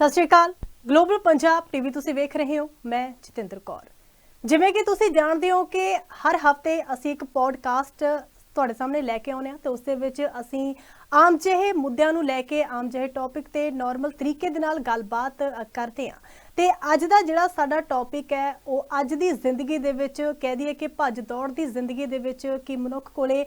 ਸਤਿ ਸ਼੍ਰੀ ਅਕਾਲ। ਗਲੋਬਲ ਪੰਜਾਬ ਟੀਵੀ ਤੁਸੀਂ ਵੇਖ ਰਹੇ ਹੋ, ਮੈਂ ਜਤਿੰਦਰ ਕੌਰ। ਜਿਵੇਂ ਕਿ ਤੁਸੀਂ ਜਾਣਦੇ ਹੋ ਕਿ ਹਰ ਹਫ਼ਤੇ ਅਸੀਂ ਇੱਕ ਪੋਡਕਾਸਟ ਤੁਹਾਡੇ ਸਾਹਮਣੇ ਲੈ ਕੇ ਆਉਂਦੇ ਹਾਂ ਤੇ ਉਸ ਦੇ ਵਿੱਚ ਅਸੀਂ ਆਮ ਜਿਹੇ ਮੁੱਦਿਆਂ ਨੂੰ ਲੈ ਕੇ, ਆਮ ਜਿਹੇ ਟੌਪਿਕ ਤੇ ਨਾਰਮਲ ਤਰੀਕੇ ਦੇ ਨਾਲ ਗੱਲਬਾਤ ਕਰਦੇ ਹਾਂ। ਤੇ ਅੱਜ ਦਾ ਜਿਹੜਾ ਸਾਡਾ ਟੌਪਿਕ ਹੈ, ਉਹ ਅੱਜ ਦੀ ਜ਼ਿੰਦਗੀ ਦੇ ਵਿੱਚ ਕਹਿ ਦਈਏ ਕਿ ਭੱਜ ਦੌੜ ਦੀ ਜ਼ਿੰਦਗੀ ਦੇ ਵਿੱਚ ਕਿ ਮਨੁੱਖ ਕੋਲੇ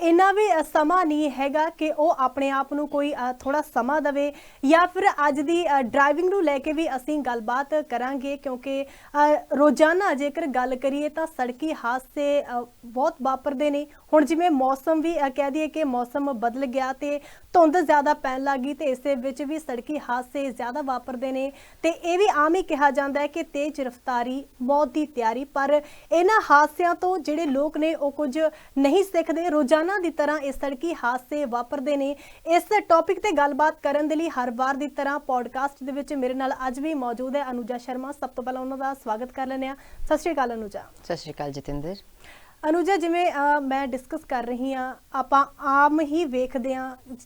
ਇੰਨਾ ਵੀ ਸਮਾਂ ਨਹੀਂ ਹੈਗਾ ਕਿ ਉਹ ਆਪਣੇ ਆਪ ਨੂੰ ਕੋਈ ਥੋੜਾ ਸਮਾਂ ਦੇਵੇ ਜਾਂ ਫਿਰ ਅੱਜ ਦੀ ਡਰਾਈਵਿੰਗ ਨੂੰ ਲੈ ਕੇ ਵੀ ਅਸੀਂ ਗੱਲਬਾਤ ਕਰਾਂਗੇ ਕਿਉਂਕਿ ਰੋਜ਼ਾਨਾ ਜੇਕਰ ਗੱਲ ਕਰੀਏ ਤਾਂ ਸੜਕੀ ਹਾਦਸੇ ਬਹੁਤ ਵਾਪਰਦੇ ਨੇ। ਹੁਣ ਜਿਵੇਂ ਮੌਸਮ ਵੀ ਕਹਿ ਦਈਏ ਕਿ ਮੌਸਮ ਬਦਲ ਗਿਆ ਤੇ ਧੁੰਦ ਜ਼ਿਆਦਾ ਪੈਣ ਲੱਗੀ ਤੇ ਦੇ ਵਿੱਚ ਵੀ ਸੜਕੀ ਹਾਦਸੇ ਜ਼ਿਆਦਾ ਵਾਪਰਦੇ ਨੇ। ਤੇ ਇਹ ਵੀ ਆਮ ਹੀ ਕਿਹਾ ਜਾਂਦਾ ਹੈ ਕਿ ਤੇਜ਼ ਰਫ਼ਤਾਰੀ ਮੌਤ ਦੀ ਤਿਆਰੀ, ਪਰ ਇਹਨਾਂ ਹਾਦਸਿਆਂ ਤੋਂ ਜਿਹੜੇ ਲੋਕ ਨੇ ਉਹ ਕੁਝ ਨਹੀਂ ਸਿੱਖਦੇ। ਰੋਜ਼ਾਨਾ ਦੀ ਤਰ੍ਹਾਂ ਇਹ ਸੜਕੀ ਹਾਦਸੇ ਵਾਪਰਦੇ ਨੇ। ਇਸ ਟੌਪਿਕ ਤੇ ਗੱਲਬਾਤ ਕਰਨ ਦੇ ਲਈ ਹਰ ਵਾਰ ਦੀ ਤਰ੍ਹਾਂ ਪੋਡਕਾਸਟ ਦੇ ਵਿੱਚ ਮੇਰੇ ਨਾਲ ਅੱਜ ਵੀ ਮੌਜੂਦ ਹੈ ਅਨੁਜਾ ਸ਼ਰਮਾ। ਸਭ ਤੋਂ ਪਹਿਲਾਂ ਉਹਨਾਂ ਦਾ ਸਵਾਗਤ ਕਰ ਲੈਂਦੇ ਹਾਂ। ਸਤਿ ਸ਼੍ਰੀ ਅਕਾਲ ਅਨੁਜਾ। ਸਤਿ ਸ਼੍ਰੀ ਅਕਾਲ ਜਤਿੰਦਰ। ਅਨੁਜਾ ਜਿਵੇਂ ਮੈਂ ਡਿਸਕਸ ਕਰ ਰਹੀ ਆ ਆਪਾਂ ਆਮ ਹੀ ਵੇਖਦੇ ਆ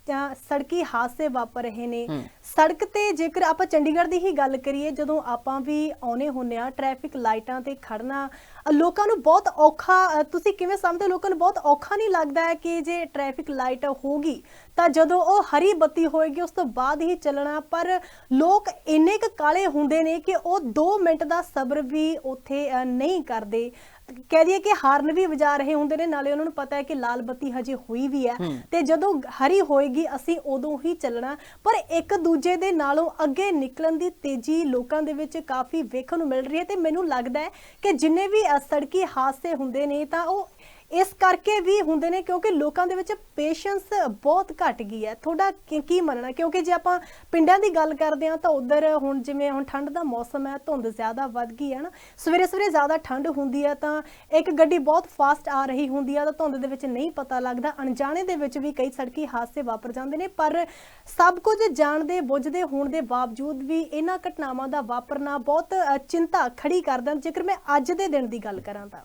ਜਾਂ ਸੜਕੀ ਹਾਦਸੇ ਵਾਪਰ ਰਹੇ ਨੇ। ਸੜਕ ਤੇ ਜੇਕਰ ਆਪਾਂ ਚੰਡੀਗੜ੍ਹ ਦੀ ਹੀ ਗੱਲ ਕਰੀਏ ਜਦੋਂ ਆਪਾਂ ਵੀ ਆਉਨੇ ਹੁੰਨੇ ਆ ਟ੍ਰੈਫਿਕ ਲਾਈਟਾਂ ਤੇ ਖੜਨਾ ਲੋਕਾਂ ਨੂੰ ਬਹੁਤ ਔਖਾ ਤੁਸੀਂ ਕਿਵੇਂ ਸਮਝਦੇ? ਲੋਕਾਂ ਨੂੰ ਬਹੁਤ ਔਖਾ ਨਹੀਂ ਲੱਗਦਾ ਹੈ ਕਿ ਜੇ ਟ੍ਰੈਫਿਕ ਲਾਈਟ ਹੋਗੀ ਤਾਂ ਜਦੋਂ ਉਹ ਹਰੀ ਬੱਤੀ ਹੋਏਗੀ ਉਸ ਤੋਂ ਬਾਅਦ ਹੀ ਚੱਲਣਾ ਪਰ ਲੋਕ ਇੰਨੇ ਕੁ ਕਾਲੇ ਹੁੰਦੇ ਨੇ ਕਿ ਉਹ 2 ਮਿੰਟ ਦਾ ਸਬਰ ਵੀ ਉੱਥੇ ਨਹੀਂ ਕਰਦੇ ਕਹਿ ਦਈਏ ਕਿ ਹਾਰਨ ਵੀ ਵਜਾ ਰਹੇ ਹੁੰਦੇ ਨੇ ਨਾਲੇ ਉਹਨਾਂ ਨੂੰ ਪਤਾ ਹੈ ਕਿ ਲਾਲ ਬੱਤੀ ਹਜੇ ਹੋਈ ਵੀ ਹੈ। ਤੇ ਜਦੋਂ ਹਰੀ ਹੋਏਗੀ ਅਸੀਂ ਉਦੋਂ ਹੀ ਚੱਲਣਾ ਪਰ ਇੱਕ ਦੂਜੇ ਦੇ ਨਾਲੋਂ ਅੱਗੇ ਨਿਕਲਣ ਦੀ ਤੇਜ਼ੀ ਲੋਕਾਂ ਦੇ ਵਿੱਚ ਕਾਫੀ ਵੇਖਣ ਨੂੰ ਮਿਲ ਰਹੀ ਹੈ ਤੇ ਮੈਨੂੰ ਲੱਗਦਾ ਹੈ ਕਿ ਜਿੰਨੇ ਵੀ ਸੜਕੀ ਹਾਦਸੇ ਹੁੰਦੇ ਨੇ ਤਾਂ ਉਹ ਇਸ ਕਰਕੇ ਵੀ ਹੁੰਦੇ ਨੇ ਕਿਉਂਕਿ ਲੋਕਾਂ ਦੇ ਵਿੱਚ ਪੇਸ਼ੈਂਸ ਬਹੁਤ ਘਟ ਗਈ ਹੈ। ਤੁਹਾਡਾ ਕੀ ਮੰਨਣਾ? ਕਿਉਂਕਿ ਜੇ ਆਪਾਂ ਪਿੰਡਾਂ ਦੀ ਗੱਲ ਕਰਦੇ ਹਾਂ ਤਾਂ ਉਧਰ ਹੁਣ ਜਿਵੇਂ ਹੁਣ ਠੰਡ ਦਾ ਮੌਸਮ ਹੈ, ਧੁੰਦ ਜ਼ਿਆਦਾ ਵੱਧ ਗਈ ਹੈ ਨਾ, ਸਵੇਰੇ ਸਵੇਰੇ ਜ਼ਿਆਦਾ ਠੰਡ ਹੁੰਦੀ ਹੈ ਤਾਂ ਇੱਕ ਗੱਡੀ ਬਹੁਤ ਫਾਸਟ ਆ ਰਹੀ ਹੁੰਦੀ ਹੈ ਤਾਂ ਧੁੰਦ ਦੇ ਵਿੱਚ ਨਹੀਂ ਪਤਾ ਲੱਗਦਾ। ਅਣਜਾਣੇ ਦੇ ਵਿੱਚ ਵੀ ਕਈ ਸੜਕੀ ਹਾਦਸੇ ਵਾਪਰ ਜਾਂਦੇ ਨੇ, ਪਰ ਸਭ ਕੁਝ ਜਾਣਦੇ, ਬੁੱਝਦੇ ਹੋਣ ਦੇ ਬਾਵਜੂਦ ਵੀ ਇਹਨਾਂ ਘਟਨਾਵਾਂ ਦਾ ਵਾਪਰਨਾ ਬਹੁਤ ਚਿੰਤਾ ਖੜੀ ਕਰਦਾ। ਜੇਕਰ ਮੈਂ ਅੱਜ ਦੇ ਦਿਨ ਦੀ ਗੱਲ ਕਰਾਂ ਤਾਂ।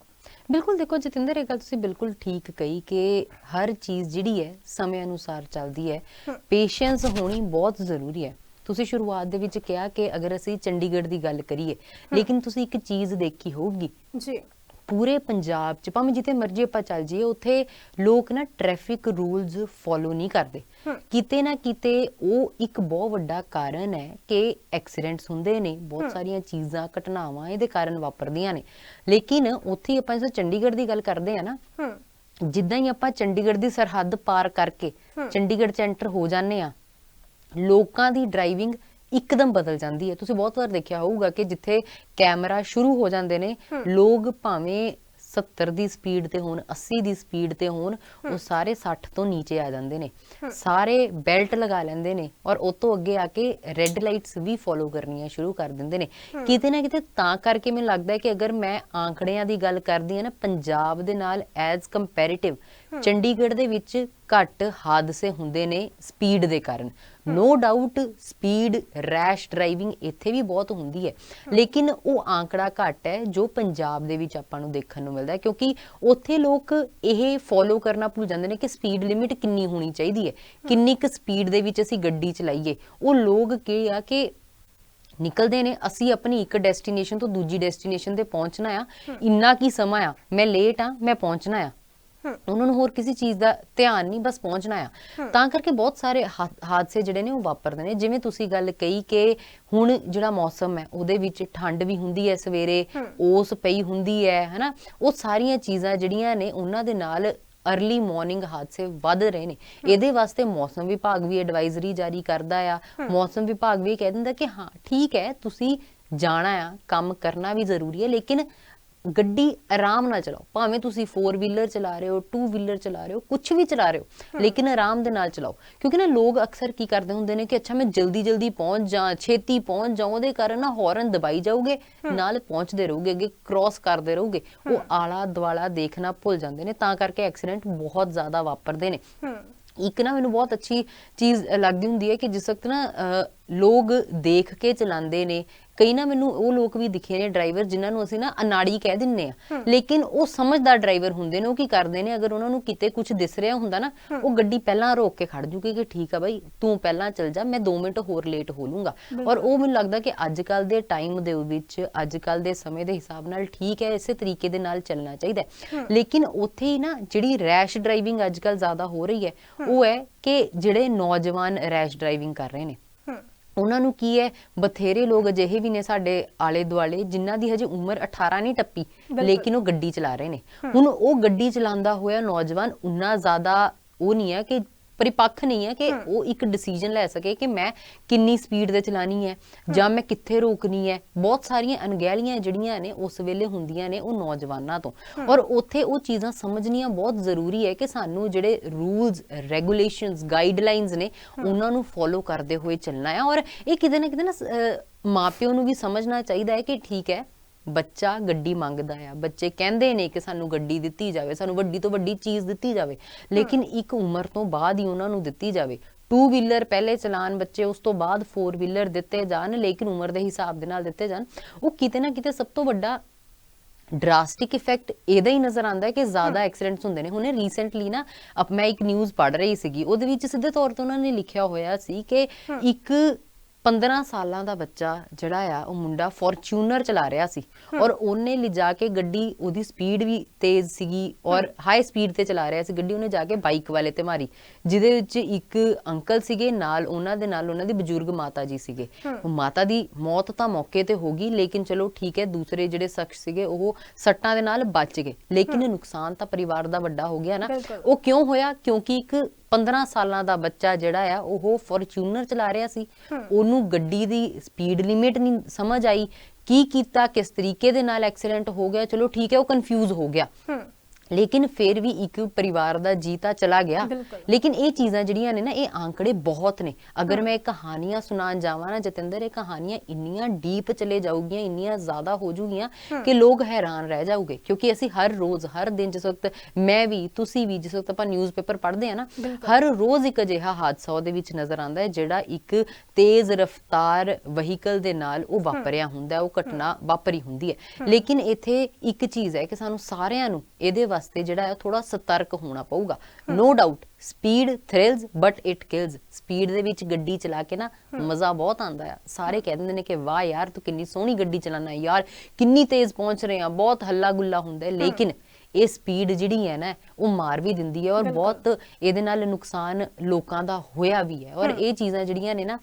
ਬਿਲਕੁਲ ਦੇਖੋ ਜਤਿੰਦਰ ਇਹ ਗੱਲ ਤੁਸੀਂ ਬਿਲਕੁਲ ਠੀਕ ਕਹੀ ਕਿ ਹਰ ਚੀਜ਼ ਜਿਹੜੀ ਹੈ ਸਮੇਂ ਅਨੁਸਾਰ ਚੱਲਦੀ ਹੈ। ਪੇਸ਼ੈਂਸ ਹੋਣੀ ਬਹੁਤ ਜ਼ਰੂਰੀ ਹੈ। ਤੁਸੀਂ ਸ਼ੁਰੂਆਤ ਦੇ ਵਿੱਚ ਕਿਹਾ ਕਿ ਅਗਰ ਅਸੀਂ ਚੰਡੀਗੜ੍ਹ ਦੀ ਗੱਲ ਕਰੀਏ ਲੇਕਿਨ ਤੁਸੀਂ ਇੱਕ ਚੀਜ਼ ਦੇਖੀ ਹੋਊਗੀ। ਜੀ। ਪੂਰੇ ਪੰਜਾਬ ਚ ਭਾਵੇਂ ਜਿੱਥੇ ਮਰਜ਼ੀ ਆਪਾਂ ਚੱਲ ਜਾਈਏ ਉੱਥੇ ਲੋਕ ਨਾ ਟ੍ਰੈਫਿਕ ਰੂਲਸ ਫੋਲੋ ਨਹੀਂ ਕਰਦੇ। ਕਿਤੇ ਨਾ ਕਿਤੇ ਉਹ ਇੱਕ ਬਹੁਤ ਵੱਡਾ ਕਾਰਨ ਹੈ ਕਿ ਐਕਸੀਡੈਂਟਸ ਹੁੰਦੇ ਨੇ ਬਹੁਤ ਸਾਰੀਆਂ ਚੀਜ਼ਾਂ ਘਟਨਾਵਾਂ ਇਹਦੇ ਕਾਰਨ ਵਾਪਰਦੀਆਂ ਨੇ ਲੇਕਿਨ ਉੱਥੇ ਆਪਾਂ ਜਦੋਂ ਚੰਡੀਗੜ੍ਹ ਦੀ ਗੱਲ ਕਰਦੇ ਆ ਨਾ ਜਿੱਦਾਂ ਹੀ ਆਪਾਂ ਚੰਡੀਗੜ੍ਹ ਦੀ ਸਰਹੱਦ ਪਾਰ ਕਰਕੇ। ਚੰਡੀਗੜ੍ਹ ਚ ਐਂਟਰ ਹੋ ਜਾਂਦੇ ਆ ਲੋਕਾਂ ਦੀ ਡਰਾਈਵਿੰਗ ਇੱਕਦਮ ਬਦਲ ਜਾਂਦੀ ਹੈ। ਤੁਸੀਂ ਬਹੁਤ ਵਾਰ ਦੇਖਿਆ ਹੋਊਗਾ ਕਿ ਜਿੱਥੇ ਕੈਮਰਾ ਸ਼ੁਰੂ ਹੋ ਜਾਂਦੇ ਨੇ ਲੋਕ ਭਾਵੇਂ 70 ਦੀ ਸਪੀਡ ਤੇ ਹੋਣ 80 ਦੀ ਸਪੀਡ ਤੇ ਹੋਣ ਉਹ ਸਾਰੇ 60 ਤੋਂ ਨੀਚੇ ਆ ਜਾਂਦੇ ਨੇ। ਸਾਰੇ ਬੈਲਟ ਲਗਾ ਲੈਂਦੇ ਨੇ ਔਰ ਉਹ ਤੋਂ ਅੱਗੇ ਆ ਕੇ ਰੈੱਡ ਲਾਈਟਸ ਵੀ ਫੋਲੋ ਕਰਨੀਆਂ ਸ਼ੁਰੂ ਕਰ ਦਿੰਦੇ ਨੇ। ਕਿਤੇ ਨਾ ਕਿਤੇ ਤਾਂ ਕਰਕੇ ਮੈਨੂੰ ਲੱਗਦਾ ਹੈ ਕਿ ਅਗਰ ਮੈਂ ਆંકੜਿਆਂ ਦੀ ਗੱਲ ਕਰਦੀ ਹਾਂ ਨਾ ਪੰਜਾਬ ਦੇ ਨਾਲ ਐਜ਼ ਕੰਪੈਰੀਟਿਵ ਚੰਡੀਗੜ੍ਹ ਦੇ ਵਿੱਚ ਘੱਟ ਹਾਦਸੇ ਹੁੰਦੇ ਨੇ ਸਪੀਡ ਦੇ ਕਾਰਨ। No doubt speed rash driving ਇੱਥੇ ਵੀ ਬਹੁਤ ਹੁੰਦੀ ਹੈ। ਲੇਕਿਨ ਉਹ ਆંકੜਾ ਘੱਟ ਹੈ ਜੋ ਪੰਜਾਬ ਦੇ ਵਿੱਚ ਆਪਾਂ ਨੂੰ ਦੇਖਣ ਨੂੰ ਮਿਲਦਾ ਹੈ ਕਿਉਂਕਿ ਉੱਥੇ ਲੋਕ ਇਹ ਫੋਲੋ ਕਰਨਾ ਭੁੱਲ ਜਾਂਦੇ ਨੇ ਕਿ ਸਪੀਡ ਲਿਮਿਟ ਕਿੰਨੀ ਹੋਣੀ ਚਾਹੀਦੀ ਹੈ। ਕਿੰਨੀ ਕੁ ਸਪੀਡ ਦੇ ਵਿੱਚ ਅਸੀਂ ਗੱਡੀ ਚਲਾਈਏ। ਉਹ ਲੋਕ ਕੀ ਆ ਕਿ ਨਿਕਲਦੇ ਨੇ ਅਸੀਂ ਆਪਣੀ ਇੱਕ ਡੈਸਟੀਨੇਸ਼ਨ ਤੋਂ ਦੂਜੀ ਡੈਸਟੀਨੇਸ਼ਨ ਤੇ ਪਹੁੰਚਣਾ ਆ। ਇੰਨਾ ਕੀ ਸਮਾਂ ਆ ਮੈਂ ਲੇਟ ਆ ਮੈਂ ਪਹੁੰਚਣਾ ਆ। ਉਹਨਾਂ ਨੂੰ ਹੋਰ ਕਿਸੇ ਚੀਜ਼ ਦਾ ਧਿਆਨ ਨਹੀਂ ਬਸ ਪਹੁੰਚਣਾ ਆ। ਤਾਂ ਕਰਕੇ ਬਹੁਤ ਸਾਰੇ ਹਾਦਸੇ ਜਿਹੜੇ ਨੇ ਉਹ ਵਾਪਰਦੇ ਨੇ। ਜਿਵੇਂ ਤੁਸੀਂ ਗੱਲ ਕਹੀ ਕਿ ਹੁਣ ਜਿਹੜਾ ਮੌਸਮ ਹੈ ਉਹਦੇ ਵਿੱਚ ਠੰਡ ਵੀ ਹੁੰਦੀ ਹੈ ਸਵੇਰੇ ਓਸ ਪਈ ਹੁੰਦੀ ਹੈ ਹਨਾ? ਉਹ ਸਾਰੀਆਂ ਚੀਜ਼ਾਂ ਜਿਹੜੀਆਂ ਨੇ ਉਹਨਾਂ ਦੇ ਨਾਲ ਅਰਲੀ ਮਾਰਨਿੰਗ ਹਾਦਸੇ ਵੱਧ ਰਹੇ ਨੇ। ਇਹਦੇ ਵਾਸਤੇ ਮੌਸਮ ਵਿਭਾਗ ਵੀ ਐਡਵਾਈਜ਼ਰੀ ਜਾਰੀ ਕਰਦਾ ਆ। ਮੌਸਮ ਵਿਭਾਗ ਵੀ ਕਹਿ ਦਿੰਦਾ ਕਿ ਹਾਂ ਠੀਕ ਹੈ ਤੁਸੀਂ ਜਾਣਾ ਆ ਕੰਮ ਕਰਨਾ ਵੀ ਜ਼ਰੂਰੀ ਹੈ ਲੇਕਿਨ ਗੱਡੀ ਆਰਾਮ ਨਾਲ ਚਲਾਓ। ਭਾਵੇਂ ਤੁਸੀਂ 4 ਵੀਲਰ ਚਲਾ ਰਹੇ ਹੋ 2 ਵੀਲਰ ਚਲਾ ਰਹੇ ਹੋ ਕੁਝ ਵੀ ਚਲਾ ਰਹੇ ਹੋ ਲੇਕਿਨ ਆਰਾਮ ਦੇ ਨਾਲ ਚਲਾਓ। ਕਿਉਂਕਿ ਨਾ ਲੋਕ ਅਕਸਰ ਕੀ ਕਰਦੇ ਹੁੰਦੇ ਨੇ ਕਿ ਅੱਛਾ ਮੈਂ ਜਲਦੀ ਜਲਦੀ ਪਹੁੰਚ ਜਾ ਛੇਤੀ ਪਹੁੰਚ ਜਾਉਂ ਉਹਦੇ ਕਾਰਨ ਨਾ ਹਾਰਨ ਦਬਾਈ ਜਾਓਗੇ ਨਾਲ ਪਹੁੰਚਦੇ ਰਹੋਗੇ ਅੱਗੇ ਕ੍ਰਾਸ ਕਰਦੇ ਰਹੋਗੇ ਉਹ ਆਲਾ ਦਵਾਲਾ ਦੇਖਣਾ ਭੁੱਲ ਜਾਂਦੇ ਨੇ ਤਾਂ ਕਰਕੇ ਐਕਸੀਡੈਂਟ ਬਹੁਤ ਜ਼ਿਆਦਾ ਵਾਪਰਦੇ ਨੇ। ਇੱਕ ਨਾ ਮੈਨੂੰ ਬਹੁਤ ਅੱਛੀ ਚੀਜ਼ ਲੱਗਦੀ ਹੁੰਦੀ ਹੈ ਕਿ ਜਿਸ ਵਕਤ ਨਾ ਲੋਕ ਦੇਖ ਕੇ ਚਲਾਉਂਦੇ ਨੇ। ਕਈ ਨਾ ਮੈਨੂੰ ਉਹ ਲੋਕ ਵੀ ਦਿਖੇ ਨੇ ਡਰਾਈਵਰ ਜਿਨ੍ਹਾਂ ਨੂੰ ਅਸੀਂ ਨਾ ਅਨਾੜੀ ਕਹਿ ਦਿੰਨੇ ਆ ਲੇਕਿਨ ਉਹ ਸਮਝਦਾਰ ਡਰਾਈਵਰ ਹੁੰਦੇ ਨੇ ਉਹ ਕੀ ਕਰਦੇ ਨੇ ਅਗਰ ਉਹਨਾਂ ਨੂੰ ਕਿਤੇ ਕੁਝ ਦਿਸ ਰਿਹਾ ਹੁੰਦਾ ਨਾ ਉਹ ਗੱਡੀ ਪਹਿਲਾਂ ਰੋਕ ਕੇ ਖੜ ਜੂਗੀ ਕਿ ਠੀਕ ਆ ਬਾਈ ਤੂੰ ਪਹਿਲਾਂ ਚੱਲ ਜਾ ਮੈਂ 2 ਮਿੰਟ ਹੋਰ ਲੇਟ ਹੋ ਲੂੰਗਾ। ਔਰ ਉਹ ਮੈਨੂੰ ਲੱਗਦਾ ਕਿ ਅੱਜ ਕੱਲ ਦੇ ਟਾਈਮ ਦੇ ਵਿੱਚ ਅੱਜ ਕੱਲ ਦੇ ਸਮੇਂ ਦੇ ਹਿਸਾਬ ਨਾਲ ਠੀਕ ਹੈ ਇਸੇ ਤਰੀਕੇ ਦੇ ਨਾਲ ਚੱਲਣਾ ਚਾਹੀਦਾ ਲੇਕਿਨ ਉੱਥੇ ਹੀ ਨਾ ਜਿਹੜੀ ਰੈਸ਼ ਡਰਾਈਵਿੰਗ ਅੱਜ ਕੱਲ ਜ਼ਿਆਦਾ ਹੋ ਰਹੀ ਹੈ। ਉਹ ਹੈ ਕਿ ਜਿਹੜੇ ਨੌਜਵਾਨ ਰੈਸ਼ ਡਰਾਈਵਿੰਗ ਕਰ ਰਹੇ ਨੇ। ਉਹਨਾਂ ਨੂੰ ਕੀ ਹੈ? ਬਥੇਰੇ ਲੋਕ ਅਜਿਹੇ ਵੀ ਨੇ ਸਾਡੇ ਆਲੇ ਦੁਆਲੇ ਜਿਨ੍ਹਾਂ ਦੀ ਹਜੇ ਉਮਰ 18 ਨਹੀਂ ਟੱਪੀ। ਲੇਕਿਨ ਉਹ ਗੱਡੀ ਚਲਾ ਰਹੇ ਨੇ। ਹੁਣ ਉਹ ਗੱਡੀ ਚਲਾਉਂਦਾ ਹੋਇਆ ਨੌਜਵਾਨ ਉਨਾ ਜ਼ਿਆਦਾ ਉਹ ਨਹੀਂ ਹੈ ਕਿ ਪਰਿਪੱਖ ਨਹੀਂ ਹੈ ਕਿ ਉਹ ਇੱਕ ਡਿਸੀਜਨ ਲੈ ਸਕੇ ਕਿ ਮੈਂ ਕਿੰਨੀ ਸਪੀਡ ਤੇ ਚਲਾਣੀ ਹੈ ਜਾਂ ਮੈਂ ਕਿੱਥੇ ਰੋਕਣੀ ਹੈ। ਬਹੁਤ ਸਾਰੀਆਂ ਅਣਗਹਿਲੀਆਂ ਜਿਹੜੀਆਂ ਨੇ ਉਸ ਵੇਲੇ ਹੁੰਦੀਆਂ ਨੇ ਉਹ ਨੌਜਵਾਨਾਂ ਤੋਂ। ਔਰ ਉੱਥੇ ਉਹ ਚੀਜ਼ਾਂ ਸਮਝਣੀਆਂ ਬਹੁਤ ਜ਼ਰੂਰੀ ਹੈ ਕਿ ਸਾਨੂੰ ਜਿਹੜੇ ਰੂਲਸ ਰੈਗੂਲੇਸ਼ਨਸ ਗਾਈਡਲਾਈਨਸ ਨੇ ਉਹਨਾਂ ਨੂੰ ਫੋਲੋ ਕਰਦੇ ਹੋਏ ਚੱਲਣਾ ਹੈ। ਔਰ ਇਹ ਕਿਤੇ ਨਾ ਕਿਤੇ ਨਾ ਮਾਪਿਓ ਨੂੰ ਵੀ ਸਮਝਣਾ ਚਾਹੀਦਾ ਹੈ ਕਿ ਠੀਕ ਹੈ ਬੱਚਾ ਗੱਡੀ ਮੰਗਦਾ ਆ। ਬੱਚੇ ਕਹਿੰਦੇ ਨੇ ਕਿ ਸਾਨੂੰ ਗੱਡੀ ਦਿੱਤੀ ਜਾਵੇ ਸਾਨੂੰ ਵੱਡੀ ਤੋਂ ਵੱਡੀ ਚੀਜ਼ ਦਿੱਤੀ ਜਾਵੇ। ਲੇਕਿਨ ਇੱਕ ਉਮਰ ਤੋਂ ਬਾਅਦ ਹੀ ਉਹਨਾਂ ਨੂੰ ਦਿੱਤੀ ਜਾਵੇ। ਟੂ ਵੀਲਰ ਪਹਿਲੇ ਚਲਾਨ ਬੱਚੇ ਉਸ ਤੋਂ ਬਾਅਦ ਫੋਰ ਵੀਲਰ ਦਿੱਤੇ ਜਾਣ ਲੇਕਿਨ ਉਮਰ ਦੇ ਹਿਸਾਬ ਦੇ ਨਾਲ ਦਿੱਤੇ ਜਾਣ। ਉਹ ਕਿਤੇ ਨਾ ਕਿਤੇ ਸਭ ਤੋਂ ਵੱਡਾ ਡਰਾਸਟਿਕ ਇਫੈਕਟ ਇਹਦਾ ਹੀ ਨਜ਼ਰ ਆਉਂਦਾ ਹੈ ਕਿ ਜ਼ਿਆਦਾ ਐਕਸੀਡੈਂਟਸ ਹੁੰਦੇ ਨੇ। ਹੁਣੇ ਰੀਸੈਂਟਲੀ ਨਾ ਅਪ ਮੈਂ ਇੱਕ ਨਿਊਜ਼ ਪੜ੍ਹ ਰਹੀ ਸੀਗੀ। ਉਹਦੇ ਵਿੱਚ ਸਿੱਧੇ ਤੌਰ ਤੇ ਉਹਨਾਂ ਨੇ ਲਿਖਿਆ ਹੋਇਆ ਸੀ ਕਿ ਇੱਕ 15 ਸਾਲਾਂ ਦਾ ਬੱਚਾ ਜਿਹੜਾ ਆ ਉਹ ਮੁੰਡਾ ਫੋਰਚੂਨਰ ਚਲਾ ਰਿਹਾ ਸੀ ਔਰ ਉਹਨੇ ਲਿਜਾ ਕੇ ਗੱਡੀ ਉਹਦੀ ਸਪੀਡ ਵੀ ਤੇਜ਼ ਸੀਗੀ ਔਰ ਹਾਈ ਸਪੀਡ ਤੇ ਚਲਾ ਰਿਹਾ ਸੀ। ਗੱਡੀ ਉਹਨੇ ਜਾ ਕੇ ਬਾਈਕ ਵਾਲੇ ਤੇ ਮਾਰੀ ਜਿਹਦੇ ਵਿੱਚ ਇੱਕ ਅੰਕਲ ਸੀਗੇ ਨਾਲ ਉਹਨਾਂ ਦੇ ਨਾਲ ਉਹਨਾਂ ਦੀ ਬਜ਼ੁਰਗ ਮਾਤਾ ਜੀ ਸੀਗੇ। ਉਹ ਮਾਤਾ ਦੀ ਮੌਤ ਤਾਂ ਮੌਕੇ ਤੇ ਹੋ ਗਈ ਲੇਕਿਨ ਚਲੋ ਠੀਕ ਹੈ ਦੂਸਰੇ ਜਿਹੜੇ ਸ਼ਖਸ ਸੀਗੇ ਉਹ ਸੱਟਾਂ ਦੇ ਨਾਲ ਬਚ ਗਏ। ਲੇਕਿਨ ਨੁਕਸਾਨ ਤਾਂ ਪਰਿਵਾਰ ਦਾ ਵੱਡਾ ਹੋ ਗਿਆ ਨਾ। ਉਹ ਕਿਉਂ ਹੋਇਆ? ਕਿਉਂਕਿ ਇੱਕ 15 ਸਾਲਾਂ ਦਾ ਬੱਚਾ ਜਿਹੜਾ ਆ ਉਹ ਫੋਰਚੂਨਰ ਚਲਾ ਰਿਹਾ ਸੀ। ਉਹਨੂੰ ਗੱਡੀ ਦੀ ਸਪੀਡ ਲਿਮਿਟ ਨਹੀਂ ਸਮਝ ਆਈ। ਕੀ ਕੀਤਾ ਕਿਸ ਤਰੀਕੇ ਦੇ ਨਾਲ ਐਕਸੀਡੈਂਟ ਹੋ ਗਿਆ? ਚਲੋ ਠੀਕ ਹੈ ਉਹ ਕਨਫਿਊਜ਼ ਹੋ ਗਿਆ। ਲੇਕਿਨ ਫਿਰ ਵੀ ਇੱਕ ਪਰਿਵਾਰ ਦਾ ਜੀਤਾ ਚਲਾ ਗਿਆ। ਲੇਕਿਨ ਇਹ ਚੀਜ਼ਾਂ ਜਿਹੜੀਆਂ ਨੇ ਨਾ ਇਹ ਆંકੜੇ ਬਹੁਤ ਨੇ। ਅਗਰ ਮੈਂ ਕਹਾਣੀਆਂ ਸੁਣਾਉਣ ਜਾਵਾਂ ਨਾ ਜਤਿੰਦਰ ਇਹ ਕਹਾਣੀਆਂ ਇੰਨੀਆਂ ਡੀਪ ਚਲੇ ਜਾਊਗੀਆਂ ਇੰਨੀਆਂ ਜ਼ਿਆਦਾ ਹੋ ਜੂਗੀਆਂ ਕਿ ਲੋਕ ਹੈਰਾਨ ਰਹਿ ਜਾਓਗੇ ਕਿਉਂਕਿ ਅਸੀਂ ਹਰ ਰੋਜ਼ ਹਰ ਦਿਨ ਜਿਸ ਵਕਤ ਮੈਂ ਵੀ ਤੁਸੀਂ ਵੀ ਜਿਸ ਵਕਤ ਆਪਾਂ ਨਿਊਜ਼ਪੇਪਰ ਪੜ੍ਹਦੇ ਆ ਨਾ ਹਰ ਰੋਜ਼ ਇੱਕ ਅਜਿਹਾ ਹਾਦਸਾ ਉਹਦੇ ਵਿੱਚ ਨਜ਼ਰ ਆਉਂਦਾ ਹੈ ਜਿਹੜਾ ਇੱਕ ਤੇਜ਼ ਰਫ਼ਤਾਰ ਵਹੀਕਲ ਦੇ ਨਾਲ ਉਹ ਵਾਪਰਿਆ ਹੁੰਦਾ ਉਹ ਘਟਨਾ ਵਾਪਰੀ ਹੁੰਦੀ ਹੈ। ਲੇਕਿਨ ਇੱਥੇ ਇੱਕ ਚੀਜ਼ ਹੈ ਕਿ ਸਾਨੂੰ ਸਾਰਿਆਂ ਨੂੰ ਇਹਦੇ ਵਾਸਤੇ ਜਿਹੜਾ ਹੈ ਥੋੜਾ ਸਤਰਕ ਹੋਣਾ ਪਊਗਾ। No doubt speed thrills but it kills speed ਦੇ ਵਿੱਚ ਗੱਡੀ ਚਲਾ ਕੇ ਨਾ ਮਜ਼ਾ ਬਹੁਤ ਆਉਂਦਾ ਆ। ਸਾਰੇ ਕਹਿ ਦਿੰਦੇ ਨੇ ਕਿ ਵਾਹ ਯਾਰ ਤੂੰ ਕਿੰਨੀ ਸੋਹਣੀ ਗੱਡੀ ਚਲਾਣਾ ਯਾਰ। ਕਿੰਨੀ ਤੇਜ਼ ਪਹੁੰਚ ਰਹੇ ਆ ਬਹੁਤ ਹੱਲਾ ਗੁੱਲਾ ਹੁੰਦਾ ਹੈ। ਲੇਕਿਨ ਇਹ ਸਪੀਡ ਜਿਹੜੀ ਹੈ ਨਾ ਉਹ ਮਾਰ ਵੀ ਦਿੰਦੀ ਹੈ ਔਰ ਬਹੁਤ ਇਹਦੇ ਨਾਲ ਨੁਕਸਾਨ ਲੋਕਾਂ ਦਾ ਹੋਇਆ ਵੀ ਹੈ। ਔਰ ਇਹ ਚੀਜ਼ਾਂ ਜਿਹੜੀਆਂ ਨੇ ਨਾ